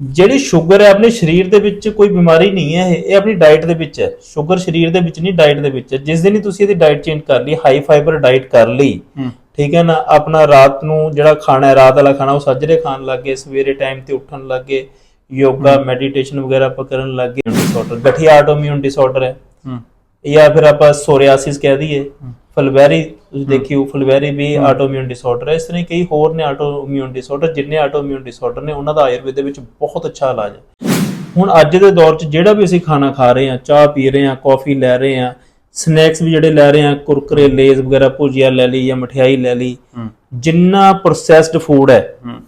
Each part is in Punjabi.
ਜਿਹੜੀ ਸ਼ੂਗਰ ਹੈ ਆਪਣੇ ਸਰੀਰ ਦੇ ਵਿੱਚ ਕੋਈ ਬਿਮਾਰੀ ਨਹੀਂ ਹੈ ਇਹ ਇਹ ਆਪਣੀ ਡਾਈਟ ਦੇ ਵਿੱਚ ਹੈ। ਸ਼ੂਗਰ ਸਰੀਰ ਦੇ ਵਿੱਚ ਨਹੀਂ ਡਾਈਟ ਦੇ ਵਿੱਚ ਹੈ। ਜਿਸ ਦਿਨ ਹੀ ਤੁਸੀਂ ਇਹਦੀ ਡਾਈਟ ਚੇਂਜ ਕਰ ਲਈ ਹਾਈ ਫਾਈਬਰ ਡਾਈਟ ਕਰ ਲਈ ਠੀਕ ਹੈ ਨਾ ਆਪਣਾ ਰਾਤ ਨੂੰ ਜਿਹੜਾ ਖਾਣਾ ਹੈ ਰਾਤ ਵਾਲਾ ਖਾਣਾ ਉਹ ਸੱਜਰੇ ਖਾਣ ਲੱਗੇ ਸਵੇਰੇ ਟਾਈਮ ਤੇ ਉੱਠਣ ਲੱਗੇ ਯੋਗਾ ਮੈਡੀਟੇਸ਼ਨ ਵਗੈਰਾ ਆਪਾਂ ਕਰਨ ਲੱਗੇ ਡਿਸਆਰਡਰ ਗਠੀਆ ਆਟੋਇਮਿਊਨ ਡਿਸਆਰਡਰ ਹੂੰ। ਜਾਂ ਫਿਰ ਆਪਾਂ ਸੋਰਿਆਸਿਸ ਕਹਿ ਦਈਏ ਫਲਵੈਰੀ ਤੁਸੀਂ ਦੇਖਿਓ ਫਲਵੈਰੀ ਵੀ ਆਟੋਇਮਿਊਨ ਡਿਸਆਰਡਰ ਹੈ। ਇਸ ਤਰ੍ਹਾਂ ਕਈ ਹੋਰ ਨੇ ਆਟੋਇਮਿਊਨ ਡਿਸਆਰਡਰ ਜਿੰਨੇ ਆਟੋਇਮਿਊਨ ਡਿਸਆਰਡਰ ਨੇ ਉਹਨਾਂ ਦਾ ਆਯੁਰਵੇਦ ਦੇ ਵਿੱਚ ਬਹੁਤ ਅੱਛਾ ਇਲਾਜ ਹੈ। ਹੁਣ ਅੱਜ ਦੇ ਦੌਰ 'ਚ ਜਿਹੜਾ ਵੀ ਅਸੀਂ ਖਾਣਾ ਖਾ ਰਹੇ ਹਾਂ ਚਾਹ ਪੀ ਰਹੇ ਹਾਂ ਕਾਫੀ ਲੈ ਰਹੇ ਹਾਂ ਸਨੈਕਸ ਵੀ ਜਿਹੜੇ ਲੈ ਰਹੇ ਹਾਂ ਕੁਰਕਰੇ ਲੇਜ਼ ਵਗੈਰਾ ਭੁਜੀਆ ਲੈ ਲਈ ਜਾਂ ਮਠਿਆਈ ਲੈ ਲਈ ਜਿੰਨਾ ਪ੍ਰੋਸੈਸਡ ਫੂਡ ਹੂੰ।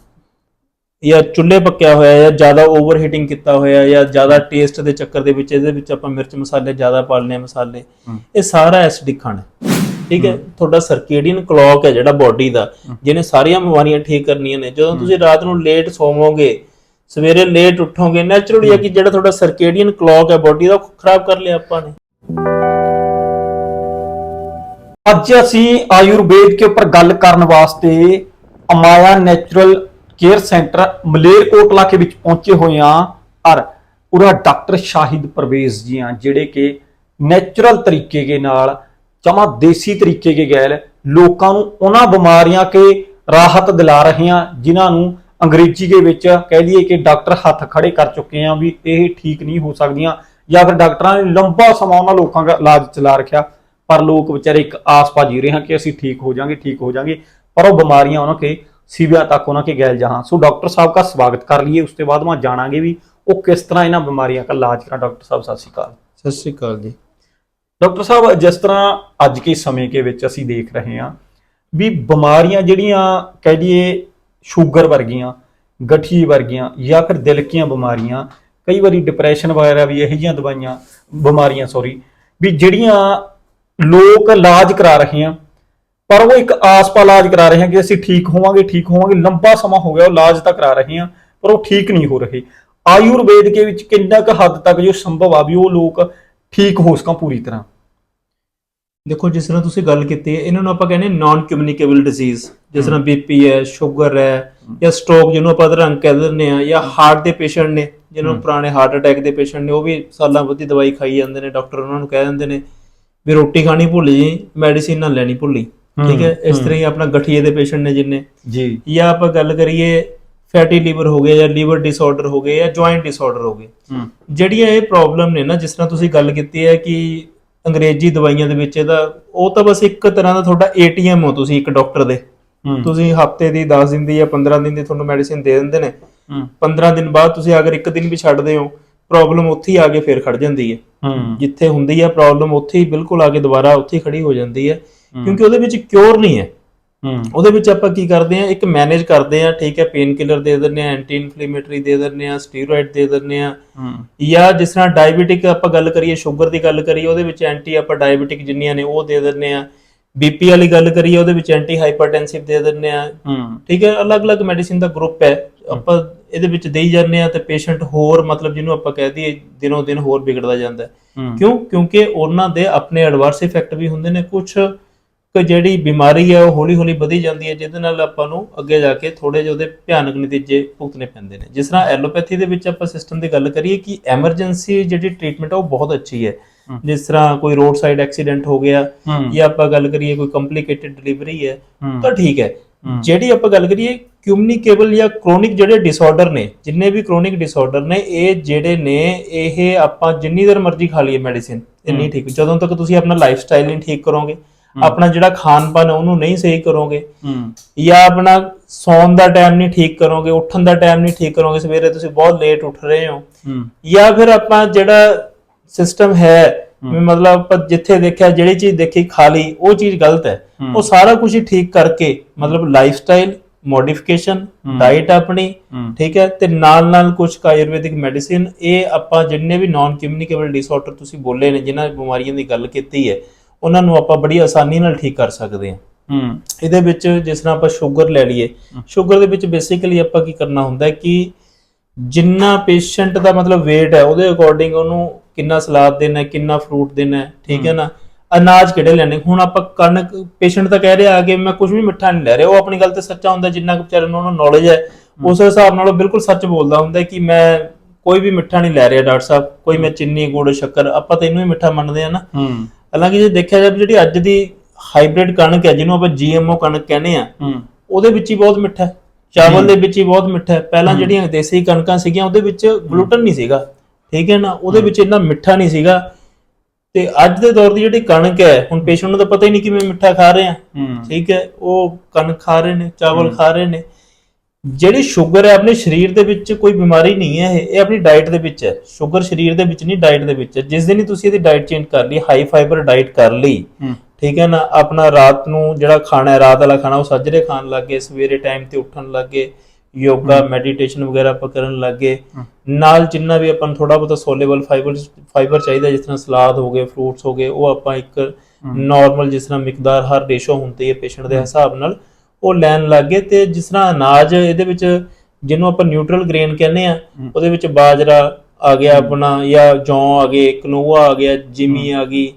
ਜਾਂ ਚੁੱਲ੍ਹੇ ਪੱਕਿਆ ਹੋਇਆ ਜਾਂ ਜ਼ਿਆਦਾ ਓਵਰ ਹੀਟਿੰਗ ਕੀਤਾ ਹੋਇਆ ਜਾਂ ਜ਼ਿਆਦਾ ਟੇਸਟ ਦੇ ਚੱਕਰ ਦੇ ਵਿੱਚ ਇਹਦੇ ਵਿੱਚ ਆਪਾਂ ਮਿਰਚ ਮਸਾਲੇ ਜ਼ਿਆਦਾ ਪਾ ਹਾਂ ਮਸਾਲੇ। ਇਹ ਸਾਰਾ ਐਸਿਡਿਕ ਖਾਣਾ। ਠੀਕ ਹੈ? ਤੁਹਾਡਾ ਸਰਕੇਡੀਅਨ ਕਲੌਕ ਹੈ ਜਿਹੜਾ ਬਾਡੀ ਦਾ ਜਿਹਨੇ ਸਾਰੀਆਂ ਬਿਮਾਰੀਆਂ ਠੀਕ ਕਰਨੀਆਂ ਨੇ। ਜਦੋਂ ਤੁਸੀਂ ਰਾਤ ਨੂੰ ਲੇਟ ਸੌਵੋਗੇ ਸਵੇਰੇ ਲੇਟ ਉੱਠੋਗੇ ਨੈਚੁਰਲੀ ਹੈ। ਕਿ ਜਿਹੜਾ ਤੁਹਾਡਾ ਸਰਕੇਡੀਅਨ ਕਲੌਕ ਹੈ ਬਾਡੀ ਦਾ ਉਹ ਖਰਾਬ ਕਰ ਲਿਆ ਆਪਾਂ ਨੇ। ਅੱਜ ਅਸੀਂ ਆਯੁਰਵੇਦ ਕੇ ਉੱਪਰ ਗੱਲ ਕਰਨ ਵਾਸਤੇ Amaya natural care centre Malerkotla ਕੇ ਵਿੱਚ ਪਹੁੰਚੇ ਹੋਏ ਹਾਂ ਔਰ ਉਹਦਾ ਡਾਕਟਰ ਸ਼ਾਹਿਦ ਪਰਵੇਜ਼ ਜੀ ਆ ਜਿਹੜੇ ਕਿ ਨੈਚੁਰਲ ਤਰੀਕੇ ਦੇ ਨਾਲ ਚਮਾ ਦੇਸੀ ਤਰੀਕੇ ਕੇ ਗੈਲ ਲੋਕਾਂ ਨੂੰ ਉਹਨਾਂ ਬਿਮਾਰੀਆਂ ਕੇ ਰਾਹਤ ਦਿਲਾ ਰਹੇ ਹਾਂ, ਜਿਨ੍ਹਾਂ ਨੂੰ ਅੰਗਰੇਜ਼ੀ ਦੇ ਵਿੱਚ ਕਹਿ ਲਈਏ ਕਿ ਡਾਕਟਰ ਹੱਥ ਖੜੇ ਕਰ ਚੁੱਕੇ ਆ ਵੀ ਇਹ ਠੀਕ ਨਹੀਂ ਹੋ ਸਕਦੀਆਂ ਜਾਂ ਫਿਰ ਡਾਕਟਰਾਂ ਨੇ ਲੰਬਾ ਸਮਾਂ ਉਹਨਾਂ ਲੋਕਾਂ ਦਾ ਇਲਾਜ ਚਲਾ ਰੱਖਿਆ, ਪਰ ਲੋਕ ਵਿਚਾਰੇ ਇੱਕ ਆਸ ਪਾ ਜੀ ਰਹੇ ਹਨ ਕਿ ਅਸੀਂ ਠੀਕ ਹੋ ਜਾਾਂਗੇ ਠੀਕ ਹੋ ਜਾਾਂਗੇ ਪਰ ਉਹ ਬਿਮਾਰੀਆਂ ਉਹਨਾਂ ਕੇ ਸਿਵਿਆਂ ਤੱਕ ਉਹਨਾਂ ਕੇ ਗੈਲ ਜਹਾਂ। ਸੋ ਡਾਕਟਰ ਸਾਹਿਬ ਦਾ ਸਵਾਗਤ ਕਰ ਲਈਏ ਉਸ ਤੋਂ ਬਾਅਦ ਮੈਂ ਜਾਣਾਂਗੇ ਵੀ ਉਹ ਕਿਸ ਤਰ੍ਹਾਂ ਇਹਨਾਂ ਬਿਮਾਰੀਆਂ ਦਾ ਇਲਾਜ ਕਰਾਂ। ਡਾਕਟਰ ਸਾਹਿਬ ਸਤਿ ਸ਼੍ਰੀ ਅਕਾਲ। ਸਤਿ ਸ਼੍ਰੀ ਅਕਾਲ ਜੀ। ਡਾਕਟਰ ਸਾਹਿਬ ਜਿਸ ਤਰ੍ਹਾਂ ਅੱਜ ਕੇ ਸਮੇਂ ਕੇ ਵਿੱਚ ਅਸੀਂ ਦੇਖ ਰਹੇ ਹਾਂ ਵੀ ਬਿਮਾਰੀਆਂ ਜਿਹੜੀਆਂ ਕਹਿ ਲਈਏ ਸ਼ੂਗਰ ਵਰਗੀਆਂ ਗਠੀ ਵਰਗੀਆਂ ਜਾਂ ਫਿਰ ਦਿਲ ਦੀਆਂ ਬਿਮਾਰੀਆਂ ਕਈ ਵਾਰੀ ਡਿਪਰੈਸ਼ਨ ਵਗੈਰਾ ਵੀ ਇਹੋ ਜਿਹੀਆਂ ਦਵਾਈਆਂ ਬਿਮਾਰੀਆਂ ਸੌਰੀ ਵੀ ਜਿਹੜੀਆਂ ਲੋਕ ਇਲਾਜ ਕਰਾ ਰਹੇ ਆ ਪਰ ਉਹ ਇੱਕ ਆਸਪਾ ਇਲਾਜ ਕਰਾ ਰਹੇ ਆ ਕਿ ਅਸੀਂ ਠੀਕ ਹੋਵਾਂਗੇ ਠੀਕ ਹੋਵਾਂਗੇ ਲੰਬਾ ਸਮਾਂ ਹੋ ਗਿਆ ਉਹ ਇਲਾਜ ਤਾਂ ਕਰਾ ਰਹੇ ਆ ਪਰ ਉਹ ਠੀਕ ਨਹੀਂ ਹੋ ਰਹੇ। ਆਯੁਰਵੇਦ ਕੇ ਵਿੱਚ ਕਿੰਨਾ ਕੁ ਹੱਦ ਤੱਕ ਜੋ ਸੰਭਵ ਆ ਵੀ ਉਹ ਲੋਕ ਠੀਕ ਹੋ ਸਕਾਂ ਪੂਰੀ ਤਰ੍ਹਾਂ। ਦੇਖੋ ਜਿਸ ਤਰ੍ਹਾਂ ਤੁਸੀਂ ਗੱਲ ਕੀਤੀ ਹੈ ਇਹਨਾਂ ਨੂੰ ਆਪਾਂ ਕਹਿੰਦੇ ਨਾਨ ਕਮਿਊਨੀਕੇਬਲ ਡਿਜ਼ੀਜ਼ ਜਿਸ ਤਰ੍ਹਾਂ ਬੀਪੀ ਹੈ ਸ਼ੂਗਰ ਹੈ ਜਾਂ ਸਟ੍ਰੋਕ ਜਿਹਨੂੰ ਆਪਾਂ ਅਧਰੰਗ ਕਹਿ ਦਿੰਦੇ ਆ ਜਾਂ ਹਾਰਟ ਦੇ ਪੇਸ਼ੈਂਟ ਨੇ ਜਿਹਨੂੰ ਪੁਰਾਣੇ ਹਾਰਟ ਅਟੈਕ ਦੇ ਪੇਸ਼ੈਂਟ ਨੇ ਉਹ ਵੀ ਸਾਲਾਂ ਬੱਧੀ ਦਵਾਈ ਖਾਈ ਜਾਂਦੇ ਨੇ ਡਾਕਟਰ ਉਹਨਾਂ ਨੂੰ ਕਹਿ ਦਿੰਦੇ ਨੇ ਵੀ ਰੋਟੀ ਖਾਣੀ ਭੁੱਲ ਜੀ ਮੈਡੀਸਿਨ ਨਾ ਲੈਣੀ ਭੁੱਲੀ ਠੀਕ ਹੈ ਇਸ ਤਰ੍ਹਾਂ ਹੀ ਆਪਣਾ ਗਠੀਏ ਦੇ ਪੇਸ਼ੈਂਟ ਨੇ ਜਿੰਨੇ। ਜੀ। ਜਾਂ ਆਪਾਂ ਗੱਲ ਕਰੀਏ ਫੈਟੀ ਲੀਵਰ ਹੋ ਗਿਆ ਜਾਂ ਲੀਵਰ ਡਿਸਆਰਡਰ ਹੋ ਗਏ ਜਾਂ ਜੁਆਇੰਟ ਡਿਸਆਰਡਰ ਹੋ ਗਏ। ਜਿਹੜੀਆਂ ਇਹ ਪ੍ਰੋਬਲਮ ਨੇ ਨਾ ਜਿਸ ਤਰ੍ਹਾਂ ਤੁਸੀਂ ਗੱਲ ਕੀਤੀ ਹੈ ਕਿ ਅੰਗਰੇਜ਼ੀ ਦਵਾਈਆਂ ਦੇ ਵਿੱਚ ਇਹਦਾ ਉਹ ਤਾਂ ਬਸ ਇੱਕ ਤਰ੍ਹਾਂ ਦਾ ਤੁਹਾਡਾ ਏਟੀਐਮ ਹੋ ਤੁਸੀਂ ਇੱਕ ਡਾਕਟਰ ਦੇ। ਤੁਸੀਂ ਹਫ਼ਤੇ ਦੀ 10 ਦਿਨ ਦੀ ਜਾਂ 15 ਦਿਨ ਦੀ ਤੁਹਾਨੂੰ ਮੈਡੀਸਿਨ ਦੇ ਦਿੰਦੇ ਨੇ। ਹੂੰ। 15 ਦਿਨ ਬਾਅਦ ਤੁਸੀਂ ਅਗਰ ਇੱਕ ਦਿਨ ਵੀ ਛੱਡਦੇ ਹੋ ਪ੍ਰੋਬਲਮ ਉੱਥੇ ਹੀ ਆ ਕੇ ਫੇਰ ਖੜ ਜਾਂਦੀ ਹੈ। ਜਿੱਥੇ ਹੁੰਦੀ ਹੈ ਪ੍ਰੋਬਲਮ ਉੱਥੇ ਹੀ ਬਿਲਕੁਲ ਆ ਕੇ ਦੁਬਾਰਾ ਉੱਥੇ ਖੜੀ ਹੋ ਜਾਂਦੀ ਹੈ। ਕਿਉਂਕਿ ਉਹਦੇ ਵਿੱਚ ਕਿਉਰ ਨਹੀਂ ਹੈ। ਹੂੰ। ਉਹਦੇ ਵਿੱਚ ਆਪਾਂ ਕੀ ਕਰਦੇ ਆ ਇੱਕ ਮੈਨੇਜ ਕਰਦੇ ਆ ਠੀਕ ਹੈ ਪੇਨ ਕਿਲਰ ਦੇ ਦਿੰਦੇ ਆ ਐਂਟੀ ਇਨਫਲੇਮੇਟਰੀ ਦੇ ਦਿੰਦੇ ਆ ਸਟੀਰੋਇਡ ਦੇ ਦਿੰਦੇ ਆ ਹੂੰ। ਜਾਂ ਜਿਸ ਤਰ੍ਹਾਂ ਡਾਇਬੀਟਿਕ ਆਪਾਂ ਗੱਲ ਕਰੀਏ ਸ਼ੂਗਰ ਦੀ ਗੱਲ ਕਰੀਏ ਉਹਦੇ ਵਿੱਚ ਐਂਟੀ ਆਪਾਂ ਡਾਇਬੀਟਿਕ ਜਿੰਨੀਆਂ ਨੇ ਉਹ ਦੇ ਦਿੰਦੇ ਆ ਬੀਪੀ ਵਾਲੀ ਗੱਲ ਕਰੀਏ ਉਹਦੇ ਵਿੱਚ ਐਂਟੀ ਹਾਈਪਰਟੈਂਸਿਵ ਦੇ ਦਿੰਦੇ ਆ ਹੂੰ। ਠੀਕ ਹੈ ਅਲੱਗ-ਅਲੱਗ ਮੈਡੀਸਿਨ ਦਾ ਗਰੁੱਪ ਹੈ। ਆਪਾਂ ਇਹਦੇ ਵਿੱਚ ਦੇਈ ਜਾਂਦੇ ਆ ਤੇ ਪੇਸ਼ੈਂਟ ਹੋਰ ਮਤਲਬ ਜਿਹਨੂੰ ਆਪਾਂ ਕਹਿ ਦਈਏ ਦਿਨੋਂ ਦਿਨ ਹੋਰ ਵਿਗੜਦਾ ਜਾਂਦਾ ਕਿਉਂ? ਕਿਉਂਕਿ ਉਹਨਾਂ ਦੇ ਆਪਣੇ ਐਡਵਰਸ ਇਫੈਕਟ ਵੀ ਹੁੰਦੇ ਨੇ ਕੁਝ ਕਿ ਜਿਹੜੀ ਬਿਮਾਰੀ ਹੈ ਉਹ ਹੌਲੀ-ਹੌਲੀ ਵਧੀ ਜਾਂਦੀ ਹੈ ਜਿਹਦੇ ਨਾਲ ਆਪਾਂ ਨੂੰ ਅੱਗੇ ਜਾ ਕੇ ਥੋੜੇ ਜਿਹੇ ਉਹਦੇ ਭਿਆਨਕ ਨਤੀਜੇ ਭੁਗਤਣੇ ਪੈਂਦੇ ਨੇ। ਜਿਸ ਤਰ੍ਹਾਂ ਐਲੋਪੈਥੀ ਦੇ ਵਿੱਚ ਆਪਾਂ ਸਿਸਟਮ ਦੀ ਗੱਲ ਕਰੀਏ ਕਿ ਐਮਰਜੈਂਸੀ ਜਿਹੜੀ ਟ੍ਰੀਟਮੈਂਟ ਹੈ ਉਹ ਬਹੁਤ ਅੱਛੀ ਹੈ। ਜਿਸ ਤਰ੍ਹਾਂ ਕੋਈ ਰੋਡ ਸਾਈਡ ਐਕਸੀਡੈਂਟ ਹੋ ਗਿਆ ਜਾਂ ਆਪਾਂ ਗੱਲ ਕਰੀਏ ਕੋਈ ਕੰਪਲਿਕੇਟਡ ਡਿਲੀਵਰੀ ਹੈ ਤਾਂ ਠੀਕ ਹੈ। ਜਿਹੜੀ ਆਪਾਂ ਗੱਲ ਕਰੀਏ ਕਮਿਊਨੀਕੇਬਲ ਜਾਂ ਕ੍ਰੋਨਿਕ ਜਿਹੜੇ ਡਿਸਆਰਡਰ ਨੇ ਜਿੰਨੇ ਵੀ ਕ੍ਰੋਨਿਕ ਡਿਸਆਰਡਰ ਨੇ ਇਹ ਜਿਹੜੇ ਨੇ ਇਹ ਆਪਾਂ ਜਿੰਨੀ ਦੇਰ ਮਰਜ਼ੀ ਖਾ ਲਈਏ ਮੈਡੀਸਿਨ ਇਹ ਨਹੀਂ ਠੀਕ। ਜਦੋਂ ਤੱਕ ਤੁਸੀਂ ਆਪਣਾ ਲਾਈਫ ਸਟਾਈਲ ਨਹੀਂ ਠੀਕ ਕਰੋਗੇ ਆਪਣਾ ਜਿਹੜਾ ਖਾਣ ਹੈ ਉਹਨੂੰ ਨਹੀਂ ਸਹੀ ਕਰੋਗੇ। ਹੂੰ। ਜਾਂ ਆਪਣਾ ਸੌਣ ਦਾ ਟਾਈਮ ਨਹੀਂ ਠੀਕ ਕਰੋਗੇ ਉੱਠਣ ਦਾ ਟਾਈਮ ਨਹੀਂ ਠੀਕ ਕਰੋਗੇ ਸਵੇਰੇ ਤੁਸੀਂ ਬਹੁਤ ਲੇਟ ਉੱਠ ਰਹੇ ਹੋ। ਹੂੰ। ਜਾਂ ਫਿਰ ਆਪਾਂ ਜਿਹੜਾ ਸਿਸਟਮ ਹੈ ਮਤਲਬ ਆਪਾਂ ਜਿੱਥੇ ਦੇਖਿਆ ਜਿਹੜੀ ਚੀਜ਼ ਦੇਖੀ ਖਾ ਲਈ ਉਹ ਚੀਜ਼ ਗਲਤ ਹੈ। ਉਹ ਸਾਰਾ ਕੁਝ ਹੀ ਠੀਕ ਕਰਕੇ ਮਤਲਬ ਲਾਈਫ ਸਟਾਈਲ ਮੋਡੀਫਿਕੇਸ਼ਨ ਡਾਈਟ ਆਪਣੀ ਠੀਕ ਹੈ ਤੇ ਨਾਲ ਨਾਲ ਕੁਝ ਆਯੁਰਵੈਦਿਕ ਮੈਡੀਸਿਨ ਇਹ ਆਪਾਂ ਜਿੰਨੇ ਵੀ ਨਾਨ ਕਮਿਊਨੀਕੇਬਲ ਡਿਸਆਰਡਰ ਤੁਸੀਂ ਬੋਲੇ ਨੇ ਜਿਨ੍ਹਾਂ ਬਿਮਾਰੀਆਂ ਦੀ ਗੱਲ ਕੀਤੀ ਹੈ ਉਹਨਾਂ ਨੂੰ ਆਪਾਂ ਬੜੀ ਆਸਾਨੀ ਨਾਲ ਠੀਕ ਕਰ ਸਕਦੇ ਹਾਂ। ਹੂੰ। ਇਹਦੇ ਵਿੱਚ ਜਿਸ ਤਰ੍ਹਾਂ ਆਪਾਂ ਸ਼ੂਗਰ ਲੈ ਲਈਏ ਸ਼ੂਗਰ ਦੇ ਵਿੱਚ ਬੇਸਿਕਲੀ ਆਪਾਂ ਕੀ ਕਰਨਾ ਹੁੰਦਾ ਹੈ ਕਿ ਜਿੰਨਾ ਪੇਸ਼ੈਂਟ ਦਾ ਮਤਲਬ weight ਹੈ ਉਹਦੇ ਅਕੋਰਡਿੰਗ ਉਹਨੂੰ ਕਿੰਨਾ ਸਲਾਦ ਦੇਣਾ ਹੈ ਕਿੰਨਾ ਫਰੂਟ ਦੇਣਾ ਹੈ ਠੀਕ ਹੈ ਨਾ? ਅਨਾਜ ਕਿਹੜੇ ਲੈਣੇ? ਹੁਣ ਆਪਾਂ ਕਣਕ ਪੇਸ਼ੈਂਟ ਤਾਂ ਕਹਿ ਰਿਹਾ ਆ ਕਿ ਮੈਂ ਕੁਝ ਵੀ ਮਿੱਠਾ ਨਹੀਂ ਲੈ ਰਿਹਾ ਉਹ ਆਪਣੀ ਗੱਲ ਤੇ ਸੱਚਾ ਹੁੰਦਾ ਜਿੰਨਾ ਕੁ ਵਿਚਾਰੇ ਨੂੰ ਉਹਨਾਂ ਨੌਲੇਜ ਹੈ ਉਸ ਹਿਸਾਬ ਨਾਲ ਉਹ ਬਿਲਕੁਲ ਸੱਚ ਬੋਲਦਾ ਹੁੰਦਾ ਕਿ ਮੈਂ ਕੋਈ ਵੀ ਮਿੱਠਾ ਨਹੀਂ ਲੈ ਰਿਹਾ ਡਾਕਟਰ ਸਾਹਿਬ ਕੋਈ ਮੈਂ ਚੀਨੀ ਗੁੜ ਸ਼ੱਕਰ ਆਪਾਂ ਤਾਂ ਇਹਨੂੰ ਹੀ ਮਿੱਠਾ ਮੰਨਦੇ ਆ ਨਾ। ਹੂੰ। ਹਾਲਾਂਕਿ ਜੇ ਦੇਖਿਆ ਜਾਵੇ ਜਿਹੜੀ ਅੱਜ ਦੀ ਹਾਈਬ੍ਰਿਡ ਕਣਕ ਹੈ ਜਿਹਨੂੰ ਆਪਾਂ ਜੀਐਮਓ ਕਣਕ ਕਹਿੰਦੇ ਆ ਉਹਦੇ ਵਿੱਚ ਹੀ ਬਹੁਤ ਮਿੱਠਾ ਹੈ। ਚਾਵਲ ਦੇ ਵਿੱਚ ਹੀ ਬਹੁਤ ਮਿੱਠਾ ਹੈ। ਪਹਿਲਾਂ ਜਿਹੜੀਆਂ ਦੇਸੀ ਕਣਕਾਂ ਸੀਗੀਆਂ ਉਹਦੇ ਵਿੱਚ ਗਲੂਟਨ ਨਹੀਂ ਸੀਗਾ। ਠੀਕ ਹੈ ਨਾ? ਉਹਦੇ ਵਿੱਚ ਇੰਨਾ ਮਿੱਠਾ ਨਹੀਂ ਸੀਗਾ। ਤੇ ਅੱਜ ਦੇ ਦੌਰ ਦੀ ਜਿਹੜੀ ਕਣਕ ਹੈ ਹੁਣ ਪੇਸ਼ੈਂਟ ਨੂੰ ਤਾਂ ਪਤਾ ਹੀ ਨਹੀਂ ਕਿਵੇਂ ਮਿੱਠਾ ਖਾ ਰਹੇ ਆ। ਠੀਕ ਹੈ? ਉਹ ਕਣਕ ਖਾ ਰਹੇ ਨੇ ਚਾਵਲ ਖਾ ਰਹੇ ਨੇ। ਜਿਹੜੀ ਸ਼ੂਗਰ ਹੈ ਆਪਣੇ ਸਰੀਰ ਦੇ ਵਿੱਚ ਕੋਈ ਬਿਮਾਰੀ ਨਹੀਂ ਹੈ ਇਹ ਇਹ ਆਪਣੀ ਡਾਈਟ ਦੇ ਵਿੱਚ ਹੈ। ਸ਼ੂਗਰ ਸਰੀਰ ਦੇ ਵਿੱਚ ਨਹੀਂ ਡਾਈਟ ਦੇ ਵਿੱਚ ਹੈ। ਜਿਸ ਦਿਨ ਹੀ ਤੁਸੀਂ ਇਹਦੀ ਡਾਈਟ ਚੇਂਜ ਕਰ ਲਈ ਹਾਈ ਫਾਈਬਰ ਡਾਈਟ ਕਰ ਲਈ ਠੀਕ ਹੈ ਨਾ? ਆਪਣਾ ਰਾਤ ਨੂੰ ਜਿਹੜਾ ਖਾਣਾ ਹੈ ਰਾਤ ਵਾਲਾ ਖਾਣਾ ਉਹ ਸੱਜਰੇ ਖਾਣ ਲੱਗੇ ਸਵੇਰੇ ਟਾਈਮ ਤੇ ਉੱਠਣ ਲੱਗੇ ਯੋਗਾ ਮੈਡੀਟੇਸ਼ਨ ਵਗੈਰਾ ਆਪਾਂ ਕਰਨ ਲੱਗੇ। ਹਮ। ਨਾਲ ਜਿੰਨਾ ਵੀ ਆਪਾਂ ਨੂੰ ਥੋੜਾ ਬਹੁਤਾ ਸੋਲੇਬਲ ਫਾਈਬਰ ਫਾਈਬਰ ਚਾਹੀਦਾ ਜਿਸ ਤਰ੍ਹਾਂ ਸਲਾਦ ਹੋ ਗਏ ਫਰੂਟਸ ਹੋ ਗਏ ਉਹ ਆਪਾਂ ਇੱਕ ਨਾਰਮਲ ਜਿਸ ਤਰ੍ਹਾਂ ਮਿਕਦਾਰ ਹਰ ਰੇਸ਼ੋ ਹੁੰਦੀ ਹੈ ਪੇਸ਼ੈਂਟ ਦੇ ਹਿਸਾਬ ਨਾਲ। ਉਹ ਲੈਣ ਲੱਗੇ ਤੇ ਜਿਸ ਤਰ੍ਹਾਂ ਅਨਾਜ ਇਹਦੇ ਵਿੱਚ ਜਿਹਨੂੰ ਆਪਾਂ ਨਿਊਟਰਲ ਗ੍ਰੇਨ ਕਹਿੰਦੇ ਆ। ਉਹਦੇ ਵਿੱਚ ਬਾਜਰਾ ਆ ਗਿਆ ਆਪਣਾ ਜਾਂ ਜੌਂ ਆ ਗਏ ਕਨੋਆ ਆ ਗਿਆ ਜਿਮੀ ਆ ਗਈ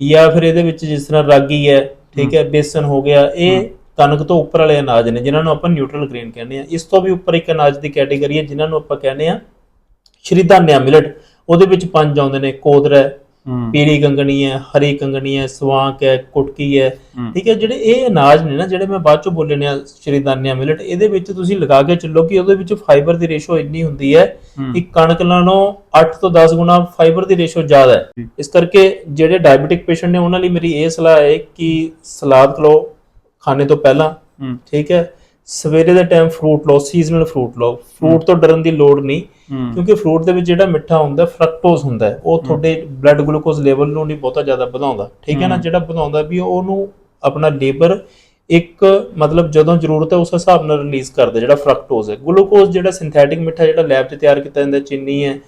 ਜਾਂ ਫਿਰ ਇਹਦੇ ਵਿੱਚ ਜਿਸ ਤਰ੍ਹਾਂ ਰਾਗੀ ਹੈ ਠੀਕ ਹੈ ਬੇਸਨ ਹੋ ਗਿਆ ਇਹ ਕਣਕ ਤੋਂ ਉੱਪਰ ਵਾਲੇ ਅਨਾਜ ਨੇ ਜਿਨ੍ਹਾਂ ਨੂੰ ਆਪਾਂ ਨਿਊਟਰਲ ਗ੍ਰੇਨ ਕਹਿੰਦੇ ਆ ਇਸ ਤੋਂ ਵੀ ਉੱਪਰ ਇੱਕ ਅਨਾਜ ਦੀ ਕੈਟਾਗਰੀ ਹੈ ਜਿਨ੍ਹਾਂ ਨੂੰ ਆਪਾਂ ਕਹਿੰਦੇ ਆ ਸ਼੍ਰੀਧਾਨਿਆ ਮਿਲਟ ਉਹਦੇ ਵਿੱਚ ਪੰਜ ਆਉਂਦੇ ਨੇ ਕੋਦਰਾ ਪੀਲੀ ਕੰਗਣੀ ਹੈ ਹਰੀ ਕੰਗਣੀ ਹੈ ਸਵਾਂਕ ਹੈ ਕੁਟਕੀ ਹੈ। ਠੀਕ ਹੈ ਜਿਹੜੇ ਇਹ ਅਨਾਜ ਨੇ ਨਾ ਜਿਹੜੇ ਮੈਂ ਬਾਅਦ ਚੋਂ ਬੋਲੇ ਨੇ ਆ ਸ਼੍ਰੀਧਾਨਿਆ ਮਿਲਟ ਇਹਦੇ ਵਿੱਚ ਤੁਸੀਂ ਲਗਾ ਕੇ ਚੱਲੋ ਕਿ ਉਹਦੇ ਵਿੱਚ ਫਾਈਬਰ ਦੀ ਰੇਸ਼ੋ ਇੰਨੀ ਹੁੰਦੀ ਹੈ। ਕਿ ਕਣਕ ਨਾਲੋਂ 8 ਤੋਂ 10 ਗੁਣਾ ਫਾਈਬਰ ਦੀ ਰੇਸ਼ੋ ਜ਼ਿਆਦਾ ਹੈ। ਇਸ ਕਰਕੇ ਜਿਹੜੇ ਡਾਇਬੀਟਿਕ ਪੇਸ਼ੈਂਟ ਨੇ ਉਹਨਾਂ ਲਈ ਮੇਰੀ ਇਹ ਸਲਾਹ ਹੈ ਕਿ ਸਲਾਦ ਲਓ ਖਾਣੇ ਤੋਂ ਪਹਿਲਾਂ ਠੀਕ ਹੈ ਸਵੇਰੇ ਦੇ ਟਾਈਮ ਫਰੂਟ ਲਓ ਸੀਜ਼ਨਲ ਫਰੂਟ ਲਓ ਫਰੂਟ ਤੋਂ ਡਰਨ ਦੀ ਲੋੜ ਨਹੀਂ ਕਿਉਂਕਿ ਫਰੂਟ ਦੇ ਵਿੱਚ ਜਿਹੜਾ ਮਿੱਠਾ ਹੁੰਦਾ ਫਰਕਟੋਜ਼ ਹੁੰਦਾ ਉਹ ਤੁਹਾਡੇ ਬਲੱਡ ਗਲੂਕੋਜ਼ ਲੈਵਲ ਨੂੰ ਨਹੀਂ ਬਹੁਤਾ ਜ਼ਿਆਦਾ ਵਧਾਉਂਦਾ ਠੀਕ ਹੈ ਨਾ? ਜਿਹੜਾ ਵਧਾਉਂਦਾ ਵੀ ਉਹਨੂੰ ਆਪਣਾ ਲੇਬਰ ਇੱਕ ਮਤਲਬ ਜਦੋਂ ਜ਼ਰੂਰਤ ਹੈ ਉਸ ਹਿਸਾਬ ਨਾਲ ਰਿਲੀਜ਼ ਕਰਦਾ ਜਿਹੜਾ ਫਰਕਟੋਜ਼ ਹੈ। ਗਲੂਕੋਜ਼ ਜਿਹੜਾ ਸਿੰਥੈਟਿਕ ਮਿੱਠਾ ਜਿਹੜਾ ਲੈਬ 'ਚ ਤਿਆਰ ਕੀਤਾ ਜਾਂਦਾ ਚੀਨੀ ਹੈ।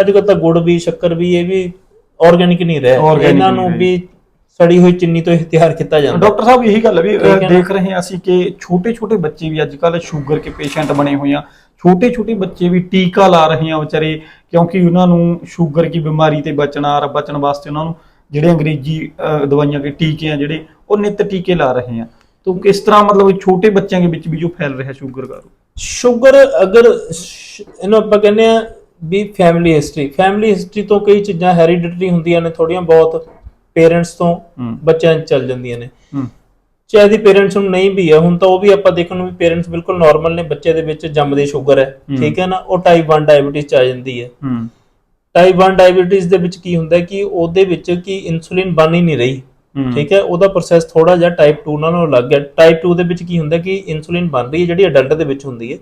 ਅੱਜ ਕੱਲ੍ਹ ਤਾਂ ਗੁੜ ਵੀ ਸ਼ੱਕਰ ਵੀ ਇਹ ਵੀ ਆਰਗੈਨਿਕ ਨਹੀਂ ਰਿਹਾ। ਇਹਨਾਂ ਨੂੰ। ਵੀ ਸੜੀ ਹੋਈ ਚੀਨੀ ਤੋਂ ਇਹ ਤਿਆਰ ਕੀਤਾ ਜਾਂਦਾ। ਡਾਕਟਰ ਸਾਹਿਬ ਇਹੀ ਗੱਲ ਵੀ? ਦੇਖ ਰਹੇ ਹਾਂ ਅਸੀਂ ਕਿ ਛੋਟੇ ਛੋਟੇ ਬੱਚੇ ਵੀ ਅੱਜ ਕੱਲ ਸ਼ੂਗਰ ਕੇ ਪੇਸ਼ੈਂਟ ਬਣੇ ਹੋਏ ਆ। ਛੋਟੇ ਛੋਟੇ ਬੱਚੇ ਵੀ ਟੀਕਾ ਲਾ ਰਹੇ ਆ ਵਿਚਾਰੇ ਕਿਉਂਕਿ ਉਹਨਾਂ ਨੂੰ ਸ਼ੂਗਰ ਕੀ ਬਿਮਾਰੀ ਤੇ ਬਚਣਾ ਬਚਣ ਵਾਸਤੇ ਉਹਨਾਂ ਨੂੰ ਜਿਹੜੇ ਅੰਗਰੇਜ਼ੀ ਦਵਾਈਆਂ ਕੇ ਟੀਕੇ ਆ ਜਿਹੜੇ ਉਹ ਨਿਤ ਟੀਕੇ ਲਾ ਰਹੇ ਆ। ਤਾਂ ਕਿਸ ਤਰ੍ਹਾਂ ਮਤਲਬ ਛੋਟੇ ਬੱਚਿਆਂ ਦੇ ਵਿੱਚ ਵੀ ਜੋ ਫੈਲ ਰਿਹਾ ਸ਼ੂਗਰ ਦਾ? ਸ਼ੂਗਰ ਅਗਰ ਇਹਨੂੰ ਆਪਾਂ ਕਹਿੰਦੇ ਆ ਵੀ ਫੈਮਿਲੀ ਹਿਸਟਰੀ ਫੈਮਿਲੀ ਹਿਸਟਰੀ ਤੋਂ ਕਈ ਚੀਜ਼ਾਂ ਹੈਰੀਡਿਟਰੀ ਹੁੰਦੀਆਂ ਨੇ ਥੋੜੀਆਂ ਬਹੁਤ। ਪੇਰੈਂਟਸ ਤੋਂ ਬੱਚਿਆਂ ਚੱਲ ਜਾਂਦੀਆਂ ਨੇ। ਚਾਹੇ ਦੀ ਪੇਰੈਂਟਸ ਨੂੰ ਨਹੀਂ ਵੀ ਹੈ ਹੁਣ ਤਾਂ ਉਹ ਵੀ ਆਪਾਂ ਦੇਖਣ ਨੂੰ ਵੀ ਪੇਰੈਂਟਸ ਬਿਲਕੁਲ ਨਾਰਮਲ ਨੇ ਬੱਚੇ ਦੇ ਵਿੱਚ ਜੰਮਦੇ ਸ਼ੂਗਰ ਹੈ ਠੀਕ ਹੈ ਨਾ? ਉਹ ਟਾਈਪ 1 ਡਾਇਬੀਟਿਸ ਆ ਜਾਂਦੀ ਹੈ। ਟਾਈਪ 1 ਡਾਇਬੀਟਿਸ ਦੇ ਵਿੱਚ ਕੀ ਹੁੰਦਾ ਕਿ ਉਹਦੇ ਵਿੱਚ ਕੀ ਇਨਸੂਲਿਨ ਬਣ ਹੀ ਨਹੀਂ ਰਹੀ ਠੀਕ ਹੈ? ਉਹਦਾ ਪ੍ਰੋਸੈਸ ਥੋੜਾ ਜਿਹਾ ਟਾਈਪ 2 ਨਾਲੋਂ ਅਲੱਗ ਹੈ ਟਾਈਪ 2 ਦੇ ਵਿੱਚ ਕੀ ਹੁੰਦਾ ਕਿ ਇਨਸੂਲਿਨ ਬਣ ਰਹੀ ਹੈ ਜਿਹੜੀ ਅਡਲਟ ਦੇ ਵਿੱਚ ਹੁੰਦੀ ਹੈ।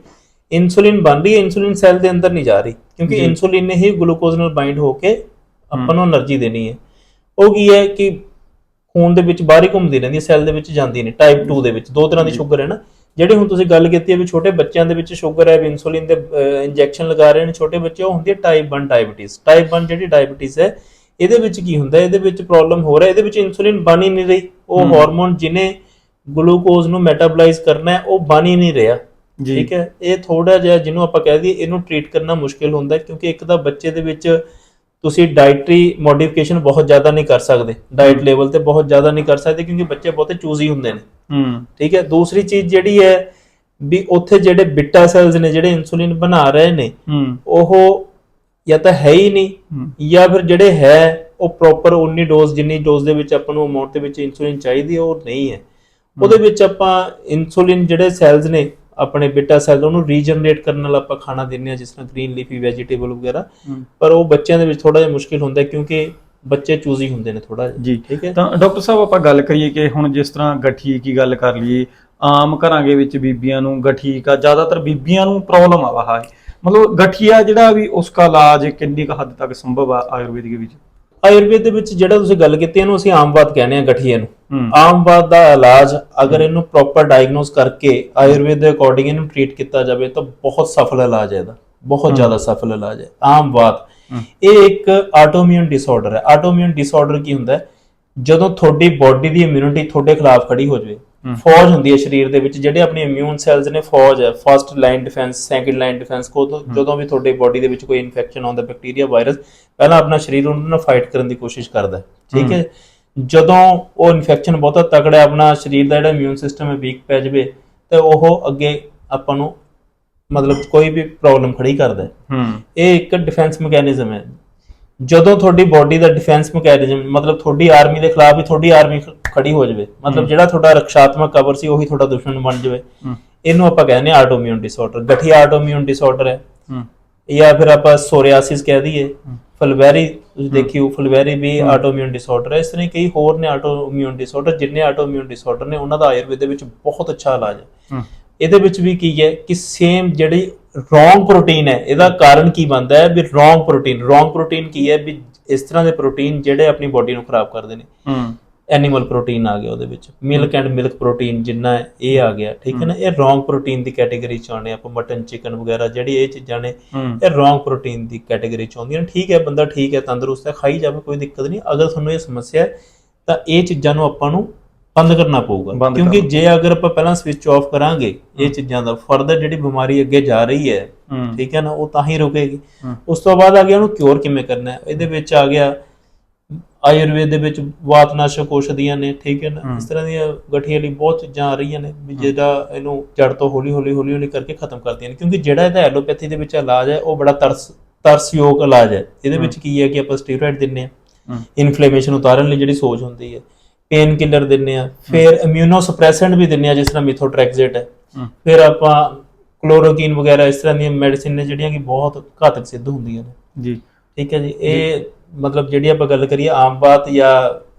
ਇਨਸੂਲਿਨ ਬਣ ਰਹੀ ਹੈ ਇਨਸੂਲਿਨ ਸੈੱਲ ਦੇ ਅੰਦਰ ਨਹੀਂ ਜਾ ਰਹੀ ਕਿਉਂਕਿ ਇਨਸੂਲਿਨ ਨੇ ਹੀ ਗਲੂਕੋਜ਼ ਨਾਲ ਬਾਈਂਡ ਹੋ ਕੇ ਆਪਾਂ ਨੂੰ એનર્ਜੀ ਦੇਣੀ ਹੈ। ਉਹ ਕੀ ਹੈ ਕਿ ਖੂਨ ਦੇ ਵਿੱਚ ਬਾਹਰ ਹੀ ਘੁੰਮਦੀ ਰਹਿੰਦੀ ਹੈ ਸੈੱਲ ਦੇ ਵਿੱਚ ਜਾਂਦੀ ਨਹੀਂ ਟਾਈਪ 2 ਦੇ ਵਿੱਚ ਦੋ ਤਰ੍ਹਾਂ ਦੀ ਸ਼ੂਗਰ ਹੈ ਨਾ। ਜਿਹੜੇ ਹੁਣ ਤੁਸੀਂ ਗੱਲ ਕੀਤੀ ਹੈ ਵੀ ਛੋਟੇ ਬੱਚਿਆਂ ਦੇ ਵਿੱਚ ਸ਼ੂਗਰ ਹੈ ਵੀ ਇਨਸੂਲਿਨ ਦੇ ਇੰਜੈਕਸ਼ਨ ਲਗਾ ਰਹੇ ਨੇ ਛੋਟੇ ਬੱਚੇ ਉਹ ਹੁੰਦੀ ਹੈ ਟਾਈਪ 1 ਡਾਇਬੀਟਿਸ ਟਾਈਪ 1 ਜਿਹੜੀ ਡਾਇਬੀਟਿਸ ਹੈ ਇਹਦੇ ਵਿੱਚ ਕੀ ਹੁੰਦਾ ਇਹਦੇ ਵਿੱਚ ਪ੍ਰੋਬਲਮ ਹੋ ਰਿਹਾ ਇਹਦੇ ਵਿੱਚ ਇਨਸੂਲਿਨ ਬਣ ਹੀ ਨਹੀਂ ਰਹੀ। ਉਹ। ਹਾਰਮੋਨ ਜਿਹਨੇ ਗਲੂਕੋਜ਼ ਨੂੰ ਮੈਟਾਬੋਲਾਈਜ਼ ਕਰਨਾ ਹੈ ਉਹ ਬਣ ਹੀ ਨਹੀਂ ਰਿਹਾ। ਠੀਕ ਹੈ? ਇਹ ਥੋੜਾ ਜਿਹਾ ਜਿਹਨੂੰ ਆਪਾਂ ਕਹਿ ਦਈਏ ਇਹਨੂੰ ਟ੍ਰੀਟ ਕਰਨਾ ਮੁਸ਼ਕਿਲ ਹੁੰਦਾ ਕਿਉਂਕਿ ਇੱਕ ਤਾਂ ਬੱਚੇ ਦੇ ਵਿੱਚ ਤੁਸੀਂ ਡਾਈਟਰੀ ਮੋਡੀਫਿਕੇਸ਼ਨ ਬਹੁਤ ਜ਼ਿਆਦਾ ਨਹੀਂ ਕਰ ਸਕਦੇ। ਡਾਈਟ ਲੈਵਲ ਤੇ ਬਹੁਤ ਜ਼ਿਆਦਾ ਨਹੀਂ ਕਰ ਸਕਦੇ ਕਿਉਂਕਿ ਬੱਚੇ ਬਹੁਤੇ ਚੂਜ਼ੀ ਹੁੰਦੇ ਨੇ। ਹੂੰ। ਠੀਕ ਹੈ? ਦੂਸਰੀ ਚੀਜ਼ ਜਿਹੜੀ ਹੈ ਵੀ ਉੱਥੇ ਜਿਹੜੇ ਬਿੱਟਾ ਸੈਲਸ ਨੇ ਜਿਹੜੇ ਇਨਸੂਲਿਨ ਬਣਾ ਰਹੇ ਨੇ ਉਹ ਜਾਂ ਤਾਂ ਹੈ ਹੀ ਨਹੀਂ ਜਾਂ ਫਿਰ ਜਿਹੜੇ ਹੈ ਉਹ ਪ੍ਰੋਪਰ ਉਨੀ ਡੋਜ਼ ਜਿੰਨੀ ਡੋਜ਼ ਦੇ ਵਿੱਚ ਆਪਾਂ ਨੂੰ ਅਮਾਉਂਟ ਦੇ ਵਿੱਚ ਇਨਸੂਲਿਨ ਚਾਹੀਦੀ ਹੈ ਉਹ ਨਹੀਂ ਹੈ। ਉਹਦੇ ਵਿੱਚ ਆਪਾਂ ਇਨਸੂਲਿਨ ਜਿਹੜੇ ਸੈਲਸ ਨੇ ਆਪਣੇ ਬੀਟਾ ਸੈਲ ਉਹਨੂੰ ਰੀਜਨਰੇਟ ਕਰਨ ਨਾਲ ਆਪਾਂ ਖਾਣਾ ਦਿੰਦੇ ਆ ਜਿਸ ਤਰ੍ਹਾਂ ਗ੍ਰੀਨ ਲੀਫੀ ਵੈਜੀਟੇਬਲ ਵਗੈਰਾ। ਪਰ ਉਹ ਬੱਚਿਆਂ ਦੇ ਵਿੱਚ ਥੋੜਾ ਜਿਹਾ ਮੁਸ਼ਕਿਲ ਹੁੰਦਾ ਕਿਉਂਕਿ ਬੱਚੇ ਚੂਜ਼ੀ ਹੁੰਦੇ ਨੇ ਥੋੜਾ ਜਿਹਾ ਜੀ। ਠੀਕ ਹੈ? ਤਾਂ ਡਾਕਟਰ ਸਾਹਿਬ ਆਪਾਂ ਗੱਲ ਕਰੀਏ ਕਿ ਹੁਣ ਜਿਸ ਤਰ੍ਹਾਂ ਗਠੀਏ ਕੀ ਗੱਲ ਕਰ ਲਈਏ ਆਮ ਘਰਾਂ ਦੇ ਵਿੱਚ ਬੀਬੀਆਂ ਨੂੰ ਗਠੀਕ ਆ ਜ਼ਿਆਦਾਤਰ ਬੀਬੀਆਂ ਨੂੰ ਪ੍ਰੋਬਲਮ ਆ ਵਾ ਹੈ। ਮਤਲਬ ਗਠੀਆ ਜਿਹੜਾ ਵੀ ਉਸਕਾ ਇਲਾਜ ਕਿੰਨੀ ਕੁ ਹੱਦ ਤੱਕ ਸੰਭਵ ਆ ਆਯੁਰਵੇਦ ਦੇ ਵਿੱਚ? ਆਯੁਰਵੇਦ ਦੇ ਵਿੱਚ ਜਿਹੜਾ ਤੁਸੀਂ ਗੱਲ ਕੀਤੀ ਇਹਨੂੰ ਅਸੀਂ ਆਮਵਾਦ ਕਹਿੰਦੇ ਆ ਗਠੀਏ ਨੂੰ। ਆਮਵਾਦ ਦਾ ਇਲਾਜ ਅਗਰ ਇਹਨੂੰ ਪ੍ਰੋਪਰ ਡਾਇਗਨੋਸ ਕਰਕੇ ਆਯੁਰਵੇਦ ਦੇ ਅਕੋਰਡਿੰਗ ਇਹਨੂੰ ਟ੍ਰੀਟ ਕੀਤਾ ਜਾਵੇ ਤਾਂ ਬਹੁਤ ਸਫਲ ਇਲਾਜ ਹੈ ਇਹਦਾ। ਬਹੁਤ ਜ਼ਿਆਦਾ ਸਫਲ ਇਲਾਜ ਹੈ। ਆਮਵਾਦ ਹਮ। ਇਹ ਇੱਕ ਆਟੋਇਮਿਊਨ ਡਿਸਆਰਡਰ ਹੈ। ਆਟੋਇਮਿਊਨ ਡਿਸਆਰਡਰ ਕੀ ਹੁੰਦਾ ਹੈ? ਜਦੋਂ ਤੁਹਾਡੀ ਬਾਡੀ ਦੀ ਇਮਿਊਨਿਟੀ ਤੁਹਾਡੇ ਖਿਲਾਫ ਖੜੀ ਹੋ ਜਾਵੇ। ਫੌਜ ਹੁੰਦੀ ਹੈ ਸਰੀਰ ਦੇ ਵਿੱਚ ਜਿਹੜੇ ਆਪਣੇ ਇਮਿਊਨ ਸੈਲਸ ਨੇ ਫੌਜ ਹੈ। First line defence second line defence ਕੋ ਜਦੋਂ ਵੀ ਤੁਹਾਡੇ ਬਾਡੀ ਦੇ ਵਿੱਚ ਕੋਈ ਇਨਫੈਕਸ਼ਨ ਆਉਂਦਾ ਬੈਕਟੀਰੀਆ ਵਾਇਰਸ ਪਹਿਲਾਂ ਆਪਣਾ ਸਰੀਰ ਉਹਨਾਂ ਨਾਲ ਫਾਈਟ ਕਰਨ ਦੀ ਕੋਸ਼ਿਸ਼ ਕਰਦਾ ਠੀਕ ਹੈ? ਜਦੋਂ ਉਹ ਇਨਫੈਕਸ਼ਨ ਬਹੁਤਾ ਤਕੜਾ ਹੈ, ਆਪਣਾ ਸਰੀਰ ਦਾ ਜਿਹੜਾ ਇਮਿਊਨ ਸਿਸਟਮ ਹੈ ਵੀਕ ਪੈ ਜਾਵੇ ਤੇ ਉਹ ਅੱਗੇ ਆਪਾਂ ਨੂੰ ਮਤਲਬ ਕੋਈ ਵੀ ਪ੍ਰੋਬਲਮ ਖੜੀ ਕਰਦਾ ਇਹ ਇੱਕ ਡਿਫੈਂਸ ਮੈਕੈਨਿਜ਼ਮ ਹੈ। ਜਦੋਂ ਤੁਹਾਡੀ ਬਾਡੀ ਦਾ ਡਿਫੈਂਸ ਮੈਕੈਨਿਜ਼ਮ ਮਤਲਬ ਤੁਹਾਡੀ ਆਰਮੀ ਦੇ ਖਿਲਾਫ ਹੀ ਤੁਹਾਡੀ ਆਰਮੀ ਖੜੀ ਹੋ ਜਾਵੇ ਮਤਲਬ ਜਿਹੜਾ ਤੁਹਾਡਾ ਰਕਸ਼ਾਤਮਕ ਕਵਰ ਸੀ ਉਹੀ ਤੁਹਾਡਾ ਦੁਸ਼ਮਣ ਬਣ ਜਾਵੇ। ਇਹਨੂੰ ਆਪਾਂ ਕਹਿੰਦੇ ਹਾਂ ਆਟੋਇਮਿਊਨ ਡਿਸਆਰਡਰ ਗਠੀਆ ਆਟੋਇਮਿਊਨ ਡਿਸਆਰਡਰ ਹੈ। ਜਾਂ ਫਿਰ ਆਪਾਂ ਸੋਰਿਆਸਿਸ ਕਹਿ ਦਈਏ। ਫਲਵੈਰੀ ਤੁਸੀਂ ਦੇਖਿਓ ਫਲਵੈਰੀ ਵੀ ਆਟੋਇਮਿਊਨ ਡਿਸਆਰਡਰ ਹੈ। ਇਸ ਤਰ੍ਹਾਂ ਕਈ ਹੋਰ ਨੇ ਆਟੋਇਮਿਊਨ ਡਿਸਆਰਡਰ ਜਿੰਨੇ ਆਟੋਇਮਿਊਨ ਡਿਸਆਰਡਰ ਨੇ ਉਹਨਾਂ ਦਾ ਆਯੁਰਵੇਦ ਦੇ ਵਿੱਚ ਬਹੁਤ ਅੱਛਾ ਇਲਾਜ ਹੂੰ। ਇਹਦੇ ਵਿੱਚ ਵੀ ਕੀ ਹੈ ਕਿ ਸੇਮ ਜਿਹੜੀ ਰੋਂਗ ਪ੍ਰੋਟੀਨ ਹੈ। ਇਹਦਾ ਕਾਰਨ ਕੀ ਬਣਦਾ ਹੈ ਵੀ ਰੋਂਗ ਪ੍ਰੋਟੀਨ ਰੋਂਗ ਪ੍ਰੋਟੀਨ ਕੀ ਹੈ ਵੀ ਇਸ ਤਰ੍ਹਾਂ ਦੇ ਪ੍ਰੋਟੀਨ ਜਿਹੜੇ ਆਪਣੀ ਬਾਡੀ ਨੂੰ ਖਰਾਬ ਕਰਦੇ ਨੇ। ਹੂੰ। ਐਨੀਮਲ ਪ੍ਰੋਟੀਨ ਆ ਗਿਆ ਉਹਦੇ ਵਿੱਚ। ਮਿਲਕ ਐਂਡ ਮਿਲਕ ਪ੍ਰੋਟੀਨ ਜਿੰਨਾ ਇਹ ਆ ਗਿਆ ਠੀਕ ਹੈ ਨਾ? ਇਹ ਰੋਂਗ ਪ੍ਰੋਟੀਨ ਦੀ ਕੈਟਾਗਰੀ ਚ ਆਉਂਦੇ ਆਪਾਂ ਮਟਨ ਚਿਕਨ ਵਗੈਰਾ ਜਿਹੜੀ ਇਹ ਚੀਜ਼ਾਂ ਨੇ ਇਹ ਰੋਂਗ ਪ੍ਰੋਟੀਨ ਦੀ ਕੈਟਾਗਰੀ ਚ ਆਉਂਦੀਆਂ ਨੇ। ਠੀਕ ਹੈ ਬੰਦਾ ਠੀਕ ਹੈ ਤੰਦਰੁਸਤ ਹੈ ਖਾਈ ਜਾਵੇ ਕੋਈ ਦਿੱਕਤ ਨਹੀਂ। ਅਗਰ ਤੁਹਾਨੂੰ ਇਹ ਸਮੱਸਿਆ ਹੈ ਤਾਂ ਇਹ ਚੀਜ਼ਾਂ ਨੂੰ ਆਪਾਂ ਨੂੰ ਬੰਦ ਕਰਨਾ ਪਊਗਾ। ਬੰਦ ਕਿਉਂਕਿ। ਜੇ ਅਗਰ ਆਪਾਂ ਪਹਿਲਾਂ ਸਵਿਚ ਆਫ ਕਰਾਂਗੇ ਇਹ ਚੀਜ਼ਾਂ ਦਾ ਫਰਦਰ ਜਿਹੜੀ ਬਿਮਾਰੀ ਅੱਗੇ ਜਾ ਰਹੀ ਹੈ ਹੂੰ। ਠੀਕ ਹੈ ਨਾ ਉਹ ਤਾਂ ਹੀ ਰੁਕੇਗੀ। ਉਸ ਤੋਂ ਬਾਅਦ ਆ ਗਿਆ ਉਹਨੂੰ ਕਿਉਰ ਕਿਵੇਂ ਕਰਨਾ ਹੈ? ਇਹਦੇ ਵਿੱਚ ਆ ਗਿਆ ਆਯੁਰਵੇਦ ਦੇ ਵਿੱਚ ਵਾਤਨਾਸ਼ਕ ਔਸ਼ਧੀਆਂ ਨੇ ਠੀਕ ਹੈ ਨਾ। ਇਸ ਤਰ੍ਹਾਂ ਦੀਆਂ ਗਠੀਏ ਲਈ ਬਹੁਤ ਚੀਜ਼ਾਂ ਆ ਰਹੀਆਂ ਨੇ ਵੀ ਜਿਹੜਾ ਇਹਨੂੰ ਜੜ ਤੋਂ ਹੌਲੀ ਹੌਲੀ ਹੌਲੀ ਹੌਲੀ ਕਰਕੇ ਖਤਮ ਕਰਦੀਆਂ ਨੇ। ਕਿਉਂਕਿ ਜਿਹੜਾ ਇਹਦਾ ਐਲੋਪੈਥੀ ਦੇ ਵਿੱਚ ਇਲਾਜ ਹੈ ਉਹ ਬੜਾ ਤਰਸ ਤਰਸਯੋਗ ਇਲਾਜ ਹੈ। ਇਹਦੇ ਵਿੱਚ ਕੀ ਹੈ ਕਿ ਆਪਾਂ ਸਟੀਰੋਇਡ ਦਿੰਨੇ ਆ। ਇਨਫਲੇਮੇਸ਼ਨ ਉਤਾਰਨ ਲਈ ਜਿਹੜੀ ਸੋਚ ਹੁੰਦੀ ਹੈ। ਪੇਨ ਕਿਲਰ ਦਿੰਨੇ ਆ ਫਿਰ ਇਮਿਊਨੋ ਸਪਰੈਸੈਂਟ ਵੀ ਦਿੰਨੇ ਆ ਜਿਸ ਤਰ੍ਹਾਂ ਮਿਥੋਟ੍ਰੈਕਸੇਟ ਹੈ। ਫਿਰ ਆਪਾਂ ਕਲੋਰੋਕੀਨ ਵਗੈਰਾ ਇਸ ਤਰ੍ਹਾਂ ਦੀਆਂ ਮੈਡੀਸਿਨ ਨੇ ਜਿਹੜੀਆਂ ਕਿ ਬਹੁਤ ਘਾਤਕ ਸਿੱਧ ਹੁੰਦੀਆਂ ਨੇ। ਜੀ। ਠੀਕ ਹੈ ਜੀ। ਇਹ ਮਤਲਬ ਜਿਹੜੀ ਆਪਾਂ ਗੱਲ ਕਰੀਏ ਆਮ ਬਾਤ ਜਾਂ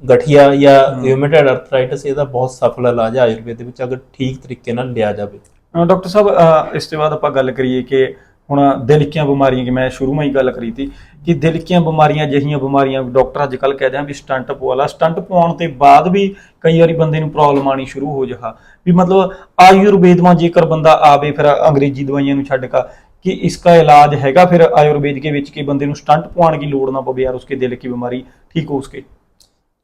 ਗਠੀਆ ਜਾਂ ਰਿਊਮੇਟਡ ਅਰਥਰਾਈਟਿਸ ਇਹਦਾ ਬਹੁਤ ਸਫਲ ਇਲਾਜ ਹੈ ਆਯੁਰਵੇਦ ਦੇ ਵਿੱਚ ਅਗਰ ਠੀਕ ਤਰੀਕੇ ਨਾਲ ਲਿਆ ਜਾਵੇ। ਡਾਕਟਰ ਸਾਹਿਬ ਇਸ ਤੋਂ ਬਾਅਦ ਆਪਾਂ ਗੱਲ ਕਰੀਏ ਕਿ ਹੁਣ ਦਿਲ ਕੀਆਂ ਬਿਮਾਰੀਆਂ, ਕਿ ਮੈਂ ਸ਼ੁਰੂ ਮੈਂ ਹੀ ਗੱਲ ਕਰੀ ਤੀ, ਕਿ ਦਿਲ ਕੀਆਂ ਬਿਮਾਰੀਆਂ ਜਿਹੀਆਂ ਬਿਮਾਰੀਆਂ ਡਾਕਟਰ ਅੱਜ ਕੱਲ ਕਹਿ ਦਿਆਂ ਵੀ ਸਟੰਟ ਪਵਾ ਲਾ। ਸਟੰਟ ਪਵਾਉਣ ਤੇ ਬਾਅਦ ਵੀ ਕਈ ਵਾਰੀ ਬੰਦੇ ਨੂੰ ਪ੍ਰੋਬਲਮ ਆਣੀ ਸ਼ੁਰੂ ਹੋ ਜਾਹਾ। ਵੀ ਮਤਲਬ ਆਯੁਰਵੇਦਵਾਂ ਜੇਕਰ ਬੰਦਾ ਆਵੇ, ਫਿਰ ਅੰਗਰੇਜ਼ੀ ਦਵਾਈਆਂ ਨੂੰ ਛੱਡ ਕੇ, ਕਿ इसका ਇਲਾਜ ਹੈਗਾ, ਫਿਰ ਆਯੁਰਵੇਦ के ਵਿੱਚ ਕਿ ਬੰਦੇ ਨੂੰ ਸਟੰਟ ਪਵਾਉਣ ਦੀ ਲੋੜ ਨਾ ਪਵੇ ਯਾਰ, ਉਸਕੇ ਦਿਲ ਦੀ ਬਿਮਾਰੀ ਠੀਕ ਹੋ ਉਸਕੇ।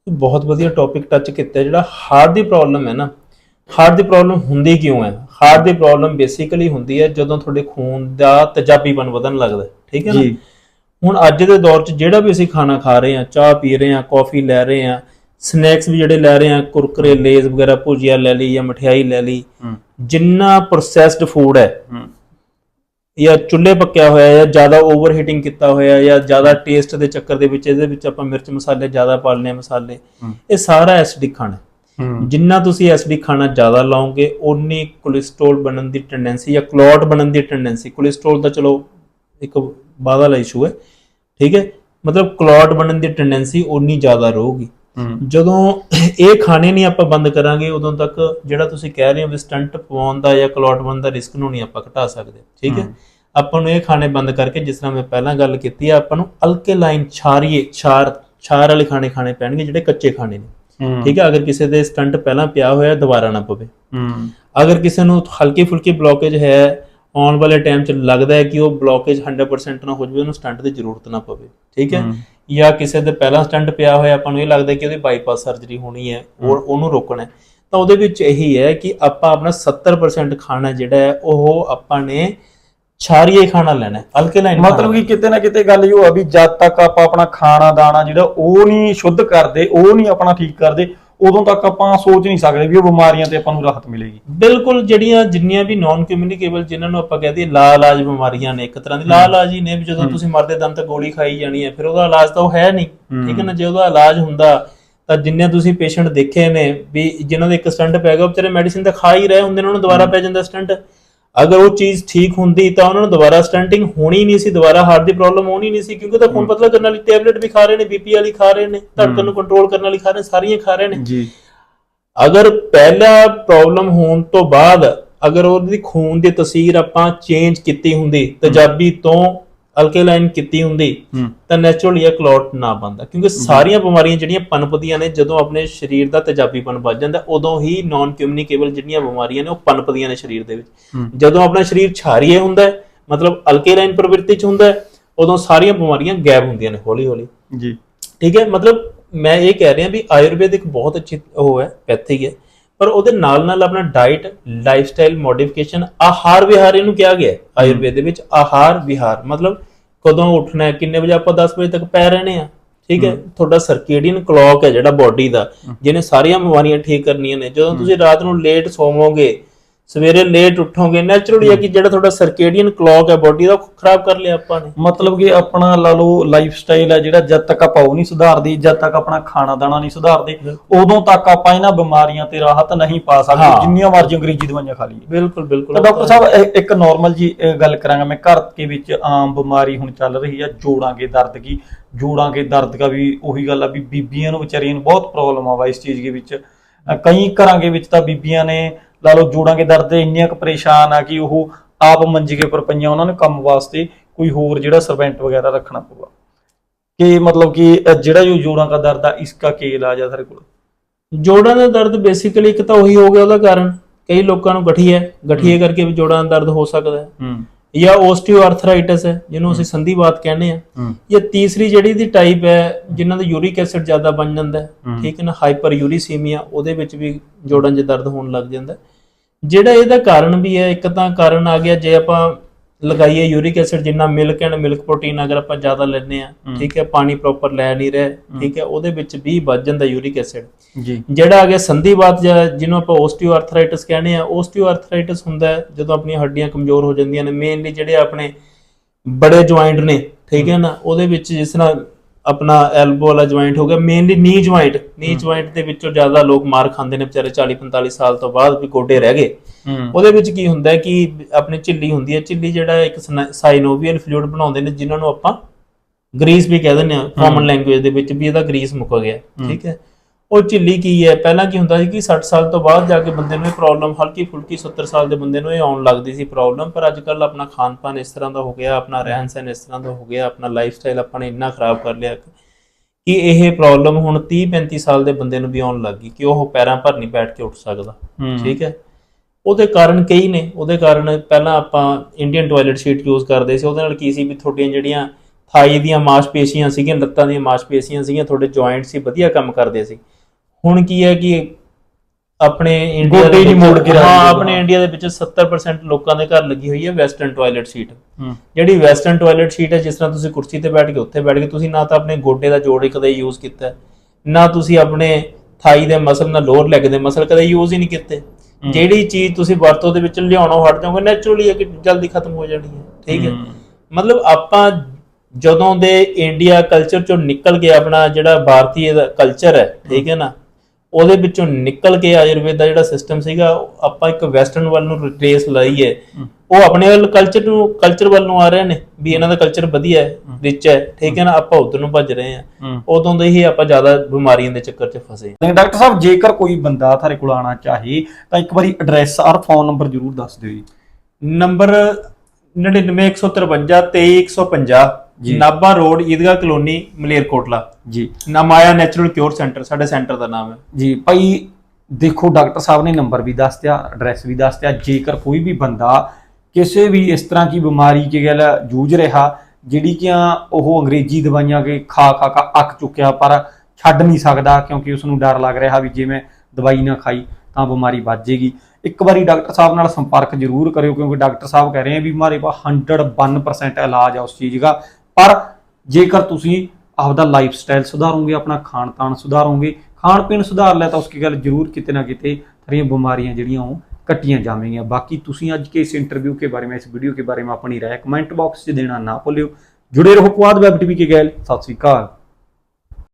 ਬਹੁਤ ਵਧੀਆ ਟੌਪਿਕ ਟੱਚ ਕੀਤਾ, ਜਿਹੜਾ ਹਾਰਟ ਦੀ ਪ੍ਰੋਬਲਮ ਹੈ ਨਾ ਹਾਰਟ ਦੀ ਪ੍ਰੋਬਲਮ ਹੁੰਦੀ ਕਿਉਂ ਹੈ? ਹਾਰਟ ਦੀ ਪ੍ਰੋਬਲਮ ਬੇਸਿਕਲੀ ਹੁੰਦੀ ਹੈ ਜਦੋਂ ਤੁਹਾਡੇ ਖੂਨ ਦਾ ਤੇਜ਼ਾਬੀਪਨ ਵਧਣ ਲੱਗਦਾ ਹੈ ਠੀਕ ਹੈ ਨਾ? ਹੁਣ ਅੱਜ ਦੇ ਦੌਰ 'ਚ ਜਿਹੜਾ ਵੀ ਅਸੀਂ ਖਾਣਾ ਖਾ ਰਹੇ ਹਾਂ ਚਾਹ ਪੀ ਰਹੇ ਹਾਂ ਕਾਫੀ ਲੈ ਰਹੇ ਹਾਂ ਸਨੈਕਸ ਵੀ ਜਿਹੜੇ ਲੈ ਰਹੇ ਹਾਂ ਕੁਰਕਰੇ ਲੇਜ਼ ਵਗੈਰਾ ਭੁਜੀਆ ਲੈ ਲਈ ਜਾਂ ਮਠਿਆਈ ਲੈ ਲਈ ਜਿੰਨਾ ਪ੍ਰੋਸੈਸਡ ਫੂਡ ਹੈ ਜਾਂ ਚੁੱਲ੍ਹੇ ਪੱਕਿਆ ਹੋਇਆ ਜਾਂ ਜ਼ਿਆਦਾ ਓਵਰ ਹੀਟਿੰਗ ਕੀਤਾ ਹੋਇਆ ਜਾਂ ਜ਼ਿਆਦਾ ਟੇਸਟ ਦੇ ਚੱਕਰ ਦੇ ਵਿੱਚ ਇਹਦੇ ਵਿੱਚ ਆਪਾਂ ਮਿਰਚ ਮਸਾਲੇ ਜ਼ਿਆਦਾ ਪਾ ਹਾਂ ਮਸਾਲੇ। ਇਹ ਸਾਰਾ ਐਸਿਡਿਕ ਖਾਣਾ ਜਿੰਨਾ ਤੁਸੀਂ ਐਸਿਡਿਕ ਖਾਣਾ ਜ਼ਿਆਦਾ ਲਾਓਗੇ ਉਨੀ ਕੋਲੇਸਟ੍ਰੋਲ ਬਣਨ ਦੀ ਟੈਂਡੈਂਸੀ ਜਾਂ ਕਲੌਟ ਬਣਨ ਦੀ ਟੈਂਡੈਂਸੀ ਕੋਲੇਸਟ੍ਰੋਲ ਦਾ ਚਲੋ ਇੱਕ ਬਾਅਦ ਵਾਲਾ ਇਸ਼ੂ ਹੈ ਠੀਕ ਹੈ? ਮਤਲਬ ਕਲੌਟ ਬਣਨ ਦੀ ਟੈਂਡੈਂਸੀ ਉਨੀ ਜ਼ਿਆਦਾ ਰਹੂਗੀ। ਜਦੋਂ ਇਹ ਖਾਣੇ ਨਹੀਂ ਆਪਾਂ ਬੰਦ ਕਰਾਂਗੇ ਉਦੋਂ ਤੱਕ ਜਿਹੜਾ ਤੁਸੀਂ ਕਹਿ ਰਹੇ ਹੋ ਵੀ ਸਟੰਟ ਪਵਾਉਣ ਦਾ ਜਾਂ ਕਲੌਟ ਬਣਨ ਦਾ ਰਿਸਕ ਨੂੰ ਨਹੀਂ ਆਪਾਂ ਘਟਾ ਸਕਦੇ ਠੀਕ ਹੈ। ਆਪਾਂ ਨੂੰ ਇਹ ਖਾਣੇ ਬੰਦ ਕਰਕੇ ਜਿਸ ਤਰ੍ਹਾਂ ਮੈਂ ਪਹਿਲਾਂ ਗੱਲ ਕੀਤੀ ਆ ਆਪਾਂ ਨੂੰ ਅਲਕੇਲਾਈਨ ਛਾਰੀਏ ਛਾਰ ਛਾਰ ਵਾਲੇ ਖਾਣੇ ਖਾਣੇ ਪੈਣਗੇ ਜਿਹੜੇ ਕੱਚੇ ਖਾਣੇ ਨੇ। ਠੀਕ ਹੈ ਅਗਰ ਕਿਸੇ ਦੇ ਸਟੰਟ ਪਹਿਲਾਂ ਪਿਆ ਹੋਇਆ ਦੁਬਾਰਾ ਨਾ ਪਵੇ। ਹੂੰ। ਅਗਰ ਕਿਸੇ ਨੂੰ ਹਲਕੀ ਫੁਲਕੀ ਬਲੋਕੇਜ ਹੈ ਆਉਣ ਵਾਲੇ ਟਾਈਮ 'ਚ ਲੱਗਦਾ ਹੈ ਕਿ ਉਹ ਬਲੋਕੇਜ 100% ਨਾ ਹੋ ਜਾਵੇ ਉਹਨੂੰ ਸਟੰਟ ਦੀ ਜ਼ਰੂਰਤ ਨਾ ਪਵੇ। ਠੀਕ ਹੈ। ਜਾਂ ਕਿਸੇ ਦੇ ਪਹਿਲਾਂ ਸਟੰਟ ਪਿਆ ਹੋਇਆ ਆਪਾਂ ਨੂੰ ਇਹ ਲੱਗਦਾ ਕਿ ਉਹਦੀ ਬਾਈਪਾਸ ਸਰਜਰੀ ਹੋਣੀ ਹੈ ਉਹ ਉਹਨੂੰ ਰੋਕਣਾ ਹੈ। ਤਾਂ ਉਹਦੇ ਵਿੱਚ ਇਹੀ ਹੈ ਕਿ ਆਪਾਂ ਆਪਣਾ 70% ਖਾਣਾ ਜਿਹੜਾ ਹੈ ਉਹ ਆਪਾਂ ਨੇ ਛਾਰੀਏ ਖਾਣਾ ਲੈਣਾ ਹੈ ਅਲਕੇਲਾਈਨ ਮਤਲਬ ਕਿ ਕਿਤੇ ਨਾ ਕਿਤੇ ਗੱਲ ਇਹ ਆ ਵੀ ਜਦ ਤੱਕ ਆਪਾਂ ਆਪਣਾ ਖਾਣਾ ਦਾਣਾ ਜਿਹੜਾ ਉਹ ਨਹੀਂ ਸ਼ੁੱਧ ਕਰਦੇ ਉਹ ਨਹੀਂ ਆਪਣਾ ਠੀਕ ਕਰਦੇ ਉਦੋਂ ਤੱਕ ਆਪਾਂ ਸੋਚ ਨਹੀਂ ਸਕਦੇ ਵੀ ਉਹ ਬਿਮਾਰੀਆਂ ਤੇ ਆਪਾਂ ਨੂੰ ਰਾਹਤ ਮਿਲੇਗੀ। ਬਿਲਕੁਲ ਜਿਹੜੀਆਂ ਜਿੰਨੀਆਂ ਵੀ ਨਾਨ ਕਮਿਊਨੀਕੇਬਲ ਜਿਨ੍ਹਾਂ ਨੂੰ ਆਪਾਂ ਕਹਦੇ ਲਾ ਇਲਾਜ ਬਿਮਾਰੀਆਂ ਨੇ ਇੱਕ ਤਰ੍ਹਾਂ ਦੀ ਲਾ ਇਲਾਜ ਹੀ ਨੇ ਵੀ ਜਦੋਂ ਤੁਸੀਂ ਮਰਦੇ ਦਮ ਤੱਕ ਗੋਲੀ ਖਾਈ ਜਾਣੀ ਹੈ ਫਿਰ ਉਹਦਾ ਇਲਾਜ ਤਾਂ ਉਹ ਹੈ ਨਹੀਂ। ਠੀਕ ਹੈ ਨਾ ਜੇ ਉਹਦਾ ਇਲਾਜ ਹੁੰਦਾ ਤਾਂ ਜਿੰਨੇ ਤੁਸੀਂ ਪੇਸ਼ੈਂਟ ਦੇਖੇ ਨੇ ਵੀ ਜਿਨ੍ਹਾਂ ਦੇ ਇੱਕ ਸਟੰਟ ਪੈ ਗਿਆ ਉਹ ਵਿਚਾਰੇ ਮੈਡੀਸਿਨ ਤਾਂ ਖਾ ਹੀ ਰਹੇ ਹੁੰਦੇ ਨੇ ਉਹਨਾਂ ਨੂੰ ਦੁਬਾਰਾ ਪੈ ਜਾਂਦਾ ਸਟੰਟ। ਅਗਰ ਉਹ ਚੀਜ਼ ਠੀਕ ਹੁੰਦੀ ਤਾਂ ਉਹਨਾਂ ਨੂੰ ਦੁਬਾਰਾ ਸਟੰਟਿੰਗ ਹੋਣੀ ਨਹੀਂ ਸੀ ਦੁਬਾਰਾ ਹਾਰਟ ਦੀ ਪ੍ਰੋਬਲਮ ਹੋਣੀ ਨਹੀਂ ਸੀ ਕਿਉਂਕਿ ਤਾਂ ਖੂਨ ਪਤਲਾ ਕਰਨ ਵਾਲੀ ਟੈਬਲੇਟ ਵੀ ਖਾ ਰਹੇ ਨੇ ਬੀਪੀ ਵਾਲੀ ਖਾ ਰਹੇ ਨੇ ਧੜਕਣ ਨੂੰ ਕੰਟਰੋਲ ਕਰਨ ਵਾਲੀ ਖਾ ਰਹੇ ਸਾਰੀਆਂ ਖਾ ਰਹੇ ਨੇ। ਜੀ। ਅਗਰ ਪਹਿਲਾ ਪ੍ਰੋਬਲਮ ਹੋਣ ਤੋਂ ਬਾਅਦ ਅਗਰ ਉਹਦੀ ਖੂਨ ਦੀ ਤਸਵੀਰ ਆਪਾਂ ਚੇਂਜ ਕੀਤੀ ਹੁੰਦੀ ਤੇਜ਼ਾਬੀ ਤੋਂ ਅਲਕੇਲਾਈਨ ਕੀਤੀ ਹੁੰਦੀ ਤਾਂ ਨੈਚੁਰਲੀ ਇਹ ਕਲੌਟ ਨਾ ਬਣਦਾ। ਕਿਉਂਕਿ ਸਾਰੀਆਂ ਬਿਮਾਰੀਆਂ ਜਿਹੜੀਆਂ ਪਨਪਦੀਆਂ ਨੇ ਜਦੋਂ ਆਪਣੇ ਸਰੀਰ ਦਾ ਤੇਜ਼ਾਬੀਪਨ ਵੱਜ ਜਾਂਦਾ ਉਦੋਂ ਹੀ ਨਾਨ ਕਮਿਊਨੀਕੇਬਲ ਜਿਹੜੀਆਂ ਬਿਮਾਰੀਆਂ ਨੇ ਉਹ ਪਨਪਦੀਆਂ ਨੇ ਸਰੀਰ ਦੇ ਵਿੱਚ। ਜਦੋਂ ਆਪਣਾ ਸਰੀਰ ਛਾਰੀਏ ਹੁੰਦਾ ਹੈ ਮਤਲਬ ਅਲਕੇਲਾਈਨ ਪ੍ਰਵਿਰਤੀ ਚ ਹੁੰਦਾ ਹੈ ਉਦੋਂ ਸਾਰੀਆਂ ਬਿਮਾਰੀਆਂ ਗਾਇਬ ਹੁੰਦੀਆਂ ਨੇ ਹੌਲੀ ਹੌਲੀ ਜੀ। ਠੀਕ ਹੈ? ਮਤਲਬ ਮੈਂ ਇਹ ਕਹਿ ਰਿਹਾ ਵੀ ਆਯੁਰਵੇਦ ਇੱਕ ਬਹੁਤ ਅੱਛੀ ਉਹ ਹੈ ਪੈਥਿਕ ਹੈ। ਪਰ ਉਹਦੇ ਨਾਲ ਨਾਲ ਆਪਣਾ ਡਾਈਟ ਲਾਈਫਸਟਾਈਲ ਮੋਡੀਫਿਕੇਸ਼ਨ ਆਹਾਰ ਵਿਹਾਰ ਇਹਨੂੰ ਕਿਹਾ ਗਿਆ ਆਯੁਰਵੇਦ ਦੇ ਵਿੱਚ ਆਹਾਰ ਵਿਹਾਰ। ਮਤਲਬ ਕਦੋਂ ਉੱਠਣਾ ਹੈ ਕਿੰਨੇ ਵਜੇ ਆਪਾਂ 10 ਵਜੇ ਤੱਕ ਪੈ ਰਹਿਣੇ ਆ। ਠੀਕ ਹੈ? ਤੁਹਾਡਾ ਸਰਕੇਡੀਅਨ ਕਲੌਕ ਹੈ ਜਿਹੜਾ ਬਾਡੀ ਦਾ ਜਿਹਨੇ ਸਾਰੀਆਂ ਬਿਮਾਰੀਆਂ ਠੀਕ ਕਰਨੀਆਂ ਨੇ। ਜਦੋਂ ਤੁਸੀਂ ਰਾਤ ਨੂੰ ਲੇਟ ਸੌਵੋਗੇ ਸਵੇਰੇ ਲੇਟ ਉੱਠੋਗੇ। ਨੈਚੁਰਲੀ ਹੈ ਕਿ ਜਿਹੜਾ ਤੁਹਾਡਾ ਸਰਕੇਡੀਅਨ ਕਲੌਕ ਹੈ ਬਾਡੀ ਦਾ ਖਰਾਬ ਕਰ ਲਿਆ ਆਪਾਂ ਨੇ। ਮਤਲਬ ਕਿ ਆਪਣਾ ਲਾ ਲਓ ਲਾਈਫ ਸਟਾਈਲ ਹੈ ਜਿਹੜਾ ਜਦ ਤੱਕ ਆਪਾਂ ਉਹ ਨਹੀਂ ਸੁਧਾਰਦੇ ਜਦ ਤੱਕ ਆਪਣਾ ਖਾਣਾ ਦਾਣਾ ਨਹੀਂ ਸੁਧਾਰਦੇ ਉਦੋਂ ਤੱਕ ਆਪਾਂ ਇਹਨਾਂ ਬਿਮਾਰੀਆਂ ਤੇ ਰਾਹਤ ਨਹੀਂ ਪਾ ਹਾਂ। ਸਕਦੇ ਜਿੰਨੀਆਂ ਮਰਜ਼ੀ ਅੰਗਰੇਜ਼ੀ ਦਵਾਈਆਂ ਖਾ ਲਈਏ। ਬਿਲਕੁਲ ਬਿਲਕੁਲ। ਡਾਕਟਰ ਸਾਹਿਬ ਇੱਕ ਨਾਰਮਲ ਜੀ ਗੱਲ ਕਰਾਂਗਾ ਮੈਂ ਘਰ ਕੇ ਵਿੱਚ ਆਮ ਬਿਮਾਰੀ ਹੁਣ ਚੱਲ ਰਹੀ ਆ ਜੋੜਾਂ ਕੇ ਦਰਦ ਕੀ ਜੋੜਾਂ ਕੇ ਦਰਦ ਦਾ ਵੀ ਉਹੀ ਗੱਲ ਆ ਵੀ ਬੀਬੀਆਂ ਨੂੰ ਵਿਚਾਰੀਆਂ ਨੂੰ ਬਹੁਤ ਪ੍ਰੋਬਲਮ ਆ ਵਾ ਇਸ ਚੀਜ਼ ਦੇ ਵਿੱਚ। ਕਈ ਘਰਾਂ ਦੇ ਵਿੱਚ ਤਾਂ ਬੀਬੀਆਂ ਨੇ ਲਾ ਲਓ ਜੋੜਾਂ ਕੇ ਦਰਦ ਦੇ ਇੰਨੀਆਂ ਕੁ ਪਰੇਸ਼ਾਨ ਆ ਕਿ ਉਹ ਆਪ ਮੰਜੇ ਕੇ ਉੱਪਰ ਪਈਆਂ ਉਹਨਾਂ ਨੂੰ ਕੰਮ ਵਾਸਤੇ ਕੋਈ ਹੋਰ ਜਿਹੜਾ ਸਰਵੈਂਟ ਵਗੈਰਾ ਰੱਖਣਾ ਪਊਗਾ। ਕਿ ਮਤਲਬ ਕਿ ਜਿਹੜਾ ਜੋ ਜੋੜਾਂ ਦਾ ਦਰਦ ਆ ਇਸਕਾ ਕੀ ਇਲਾਜ ਆ ਸਾਡੇ ਕੋਲ? ਜੋੜਾਂ ਦਾ ਦਰਦ ਬੇਸਿਕਲੀ ਇੱਕ ਤਾਂ ਉਹੀ ਹੋ ਗਿਆ ਉਹਦਾ ਕਾਰਨ। ਕਈ ਲੋਕਾਂ ਨੂੰ ਗਠੀਆ ਹੈ। ਗਠੀਏ ਕਰਕੇ ਵੀ ਜੋੜਾਂ ਦਾ ਦਰਦ ਹੋ ਸਕਦਾ ਹੈ। ਹੂੰ। ਜਾਂ ਓਸਟੀਓਆਰਥਰਾਈਟਿਸ ਹੈ ਜਿਹਨੂੰ ਅਸੀਂ ਸੰਧੀਵਾਤ ਕਹਿੰਦੇ ਆ ਜਾਂ ਤੀਸਰੀ ਜਿਹੜੀ ਦੀ ਟਾਈਪ ਹੈ ਜਿਨ੍ਹਾਂ ਦਾ ਯੂਰਿਕ ਐਸਿਡ ਜ਼ਿਆਦਾ ਬਣ ਜਾਂਦਾ ਹੈ। ਠੀਕ ਹੈ ਨਾ ਹਾਈਪਰ ਯੂਰੀਸੀਮੀਆ ਉਹਦੇ ਵਿੱਚ ਵੀ ਜੋੜਾਂ 'ਚ ਦਰਦ ਹੋਣ ਲੱਗ ਜਾਂਦਾ। ਜਿਹੜਾ ਇਹਦਾ ਕਾਰਨ ਵੀ ਹੈ ਇੱਕ ਤਾਂ ਕਾਰਨ ਆ ਗਿਆ ਜੇ ਆਪਾਂ ਲਗਾਈਏ ਯੂਰਿਕ ਐਸਿਡ ਜਿੰਨਾ ਮਿਲਕ ਐਂਡ ਮਿਲਕ ਪ੍ਰੋਟੀਨ ਅਗਰ ਆਪਾਂ ਜ਼ਿਆਦਾ ਲੈਂਦੇ ਆ। ਠੀਕ ਹੈ ਪਾਣੀ ਪ੍ਰੋਪਰ ਲੈ ਨਹੀਂ ਰਹੇ ਠੀਕ ਹੈ ਉਹਦੇ ਵਿੱਚ ਵੀ ਵੱਧ ਜਾਂਦਾ ਯੂਰਿਕ ਐਸਿਡ ਜੀ। ਜਿਹੜਾ ਗਿਆ ਸੰਧੀਵਾਤ ਜਿਹਨੂੰ ਆਪਾਂ ਓਸਟੀਓਆਰਥਰਾਈਟਿਸ ਕਹਿੰਦੇ ਆ ਓਸਟੀਓਆਰਥਰਾਈਟਿਸ ਹੁੰਦਾ ਜਦੋਂ ਆਪਣੀਆਂ ਹੱਡੀਆਂ ਕਮਜ਼ੋਰ ਹੋ ਜਾਂਦੀਆਂ ਨੇ ਮੇਨਲੀ ਜਿਹੜੇ ਆਪਣੇ ਬੜੇ ਜੁਆਇੰਟ ਨੇ ਠੀਕ ਹੈ। ਨਾ ਉਹਦੇ ਵਿੱਚ ਜਿਸ ਤਰ੍ਹਾਂ ਆਪਣਾ ਐਲਬੋ ਵਾਲਾ ਜੁਆਇੰਟ ਹੋ ਗਿਆ ਮੇਨਲੀ ਨੀ ਜੁਆਇੰਟ ਨੀ ਜੁਆਇੰਟ ਦੇ ਵਿੱਚੋਂ ਜ਼ਿਆਦਾ ਲੋਕ ਮਾਰ ਖਾਂਦੇ ਨੇ ਵਿਚਾਰੇ 40 45 ਸਾਲ ਤੋਂ ਬਾਅਦ ਵੀ ਗੋਡੇ ਰਹਿ ਗਏ। ਉਹਦੇ ਵਿੱਚ ਕੀ ਹੁੰਦਾ ਕਿ ਆਪਣੀ ਝਿੱਲੀ ਹੁੰਦੀ ਹੈ ਝਿੱਲੀ ਜਿਹੜਾ ਇੱਕ ਸਾਈਨੋਵੀਅਲ ਫਲੂਇਡ ਬਣਾਉਂਦੇ ਨੇ ਜਿਨ੍ਹਾਂ ਨੂੰ ਆਪਾਂ ਗਰੀਸ ਵੀ ਕਹਿ ਦਿੰਦੇ ਆ ਕਾਮਨ ਲੈਂਗੁਏਜ ਦੇ ਵਿੱਚ ਵੀ ਇਹਦਾ ਗਰੀਸ ਮੁੱਕ ਗਿਆ ਠੀਕ ਹੈ। ਉਹ ਝਿੱਲੀ ਕੀ ਹੈ? ਪਹਿਲਾਂ ਕੀ ਹੁੰਦਾ ਸੀ ਕਿ 60 ਸਾਲ ਤੋਂ ਬਾਅਦ ਜਾ ਕੇ ਬੰਦੇ ਨੂੰ ਇਹ ਪ੍ਰੋਬਲਮ ਹਲਕੀ ਫੁਲਕੀ 70 ਸਾਲ ਦੇ ਬੰਦੇ ਨੂੰ ਇਹ ਆਉਣ ਲੱਗਦੀ ਸੀ ਪ੍ਰੋਬਲਮ ਪਰ ਅੱਜ ਕੱਲ ਆਪਣਾ ਖਾਣ ਪਾਨ ਇਸ ਤਰ੍ਹਾਂ ਦਾ ਹੋ ਗਿਆ ਆਪਣਾ ਰਹਿਣ ਸਹਿਣ ਇਸ ਤਰ੍ਹਾਂ ਦਾ ਹੋ ਗਿਆ ਆਪਣਾ ਲਾਈਫ ਸਟਾਈਲ ਆਪਾਂ ਨੇ ਇੰਨਾ ਖਰਾਬ ਕਰ ਲਿਆ ਕਿ ਇਹ ਪ੍ਰੋਬਲਮ ਹੁਣ 30 35 ਸਾਲ ਦੇ ਬੰਦੇ ਨੂੰ ਵੀ ਆਉਣ ਲੱਗੀ ਕਿ ਉਹ ਪੈਰਾਂ ਭਰ ਨਹੀਂ ਬੈਠ ਕੇ ਉੱਠ ਸਕਦਾ। ਠੀਕ ਹੈ? ਉਹਦੇ ਕਾਰਨ ਕਈ ਨੇ। ਉਹਦੇ ਕਾਰਨ ਪਹਿਲਾਂ ਆਪਾਂ ਇੰਡੀਅਨ ਟਾਇਲਟ ਸ਼ੀਟ ਯੂਜ਼ ਕਰਦੇ ਸੀ। ਉਹਦੇ ਨਾਲ ਕੀ ਸੀ ਵੀ ਤੁਹਾਡੀਆਂ ਜਿਹੜੀਆਂ ਥਾਈ ਦੀਆਂ ਮਾਸਪੇਸ਼ੀਆਂ ਸੀਗੀਆਂ ਲੱਤਾਂ ਦੀਆਂ ਮਾਸਪੇਸ਼ੀਆਂ ਸੀਗੀਆਂ ਤੁਹਾਡੇ ਜੁਆਇੰਟ ਸੀ ਵਧੀਆ ਕੰਮ ਕਰਦੇ ਸੀ। ਹੁਣ ਕੀ ਹੈ ਕਿ ਆਪਣੇ ਇੰਡੀਆ ਗੋਡੇ ਨਹੀਂ ਮੋੜ ਕੇ ਹਾਂ। ਆਪਣੇ ਇੰਡੀਆ ਦੇ ਵਿੱਚ 70% ਲੋਕਾਂ ਦੇ ਘਰ ਲੱਗੀ ਹੋਈ ਹੈ ਵੈਸਟਰਨ ਟਾਇਲਟ ਸ਼ੀਟ ਜਿਹੜੀ ਵੈਸਟਰਨ ਟਾਇਲਟ ਸ਼ੀਟ ਹੈ ਜਿਸ ਤਰ੍ਹਾਂ ਤੁਸੀਂ ਕੁਰਸੀ ਤੇ ਬੈਠ ਕੇ ਉੱਥੇ ਬੈਠ ਕੇ ਤੁਸੀਂ ਨਾ ਤਾਂ ਆਪਣੇ ਗੋਡੇ ਦਾ ਜੋੜ ਕਦੇ ਯੂਜ਼ ਕੀਤਾ ਨਾ ਤੁਸੀਂ ਆਪਣੇ ਥਾਈ ਦੇ ਮਸਲ ਨਾਲ ਲੋਅਰ ਲੈਗ ਦੇ ਮਸਲ ਕਦੇ ਯੂਜ਼ ਹੀ ਨਹੀਂ ਕੀਤੇ। ਜਿਹੜੀ ਚੀਜ਼ ਤੁਸੀਂ ਵਰਤੋਂ ਦੇ ਵਿੱਚ ਲਿਆਉਣੋਂ ਹਟ ਜਾਓਗੇ ਨੈਚੁਰਲੀ ਹੈ ਕਿ ਜਲਦੀ ਖਤਮ ਹੋ ਜਾਣੀ ਹੈ ਠੀਕ ਹੈ। ਮਤਲਬ ਆਪਾਂ ਜਦੋਂ ਦੇ ਇੰਡੀਆ ਕਲਚਰ ਚੋਂ ਨਿਕਲ ਕੇ ਆਪਣਾ ਜਿਹੜਾ ਭਾਰਤੀ ਕਲਚਰ ਹੈ ਠੀਕ ਹੈ ਨਾ ਉਹਦੇ ਵਿੱਚੋਂ ਨਿਕਲ ਕੇ ਆਯੁਰਵੇਦ ਦਾ ਜਿਹੜਾ ਸਿਸਟਮ ਸੀਗਾ ਆਪਾਂ ਇੱਕ ਵੈਸਟਰਨ ਵੱਲ ਨੂੰ ਰਿਟਰੇਸ ਲਈ ਹੈ। ਉਹ ਆਪਣੇ ਵੱਲ ਕਲਚਰ ਨੂੰ ਕਲਚਰ ਵੱਲ ਨੂੰ ਆ ਰਹੇ ਨੇ ਵੀ ਇਹਨਾਂ ਦਾ ਕਲਚਰ ਵਧੀਆ ਹੈ ਰਿਚ ਹੈ ਠੀਕ ਹੈ ਨਾ ਆਪਾਂ ਉਧਰ ਨੂੰ ਭੱਜ ਰਹੇ ਹੂੰ। ਉਦੋਂ ਦੇ ਹੀ ਆਪਾਂ ਜ਼ਿਆਦਾ ਬਿਮਾਰੀਆਂ ਦੇ ਚੱਕਰ 'ਚ ਫਸੇ ਨਹੀਂ, ਡਾਕਟਰ ਸਾਹਿਬ ਜੇਕਰ ਕੋਈ ਬੰਦਾ ਤੁਹਾਡੇ ਕੋਲ ਆਣਾ ਚਾਹੇ ਤਾਂ ਇੱਕ ਵਾਰੀ ਐਡਰੈਸ ਔਰ ਫੋਨ ਨੰਬਰ ਜ਼ਰੂਰ ਦੱਸ ਦਿਓ ਜੀ। ਨੰਬਰ 99153 23150 ਜੀ। Nabha road Idgah colony Malerkotla. ਜੀ। ਨਾਮਾਇਆ ਨੈਚੁਰਲ ਕਿਉਰ ਸੈਂਟਰ ਸਾਡੇ ਸੈਂਟਰ ਦਾ ਨਾਮ ਹੈ। ਜੀ ਭਾਈ ਦੇਖੋ ਡਾਕਟਰ ਸਾਹਿਬ ਨੇ ਨੰਬਰ ਵੀ ਦੱਸ ਦਿਆ ਐਡਰੈਸ ਵੀ ਦੱਸ ਦਿਆ ਜੇਕਰ ਕੋਈ ਵੀ ਬੰਦਾ ਕਿਸੇ ਵੀ ਇਸ ਤਰ੍ਹਾਂ ਦੀ ਬਿਮਾਰੀ ਕੇ ਗੱਲ ਜੂਝ ਰਿਹਾ ਜਿਹੜੀ ਕਿ ਉਹ ਅੰਗਰੇਜ਼ੀ ਦਵਾਈਆਂ ਕੇ ਖਾ ਖਾ ਕੇ ਅੱਕ ਚੁੱਕਿਆ ਪਰ ਛੱਡ ਨਹੀਂ ਸਕਦਾ ਕਿਉਂਕਿ ਉਸ ਨੂੰ ਡਰ ਲੱਗ ਰਿਹਾ ਵੀ ਜੇ ਮੈਂ ਦਵਾਈ ਨਾ ਖਾਈ ਤਾਂ ਬਿਮਾਰੀ ਵੱਧ ਜਾਏਗੀ ਇੱਕ ਵਾਰੀ ਡਾਕਟਰ ਸਾਹਿਬ ਨਾਲ ਸੰਪਰਕ ਜ਼ਰੂਰ ਕਰਿਓ ਕਿਉਂਕਿ ਡਾਕਟਰ ਸਾਹਿਬ ਕਹਿ ਰਹੇ ਆ ਵੀ ਮਾਰੇ ਪਾ 101% ਇਲਾਜ ਆ ਉਸ ਚੀਜ਼ ਦਾ। ਪਰ ਜੇਕਰ ਤੁਸੀਂ ਆਪਦਾ ਲਾਈਫ ਸਟਾਈਲ ਸੁਧਾਰੋਗੇ ਆਪਣਾ ਖਾਣ ਪਾਣ ਸੁਧਾਰੋਗੇ ਖਾਣ ਪੀਣ ਸੁਧਾਰ ਲਿਆ ਤਾਂ ਉਸਕੀ ਗੱਲ ਜ਼ਰੂਰ ਕਿਤੇ ਨਾ ਕਿਤੇ ਸਾਰੀਆਂ ਬਿਮਾਰੀਆਂ ਜਿਹੜੀਆਂ ਉਹ कटिया जाएंगी बाकी तुम आज के इस इंटरव्यू के बारे में इस वीडियो के बारे में अपनी राय कमेंट बॉक्स से देना ना भूलो जुड़े रहो पुआद वैब टीवी के गैल सत श्रीकाल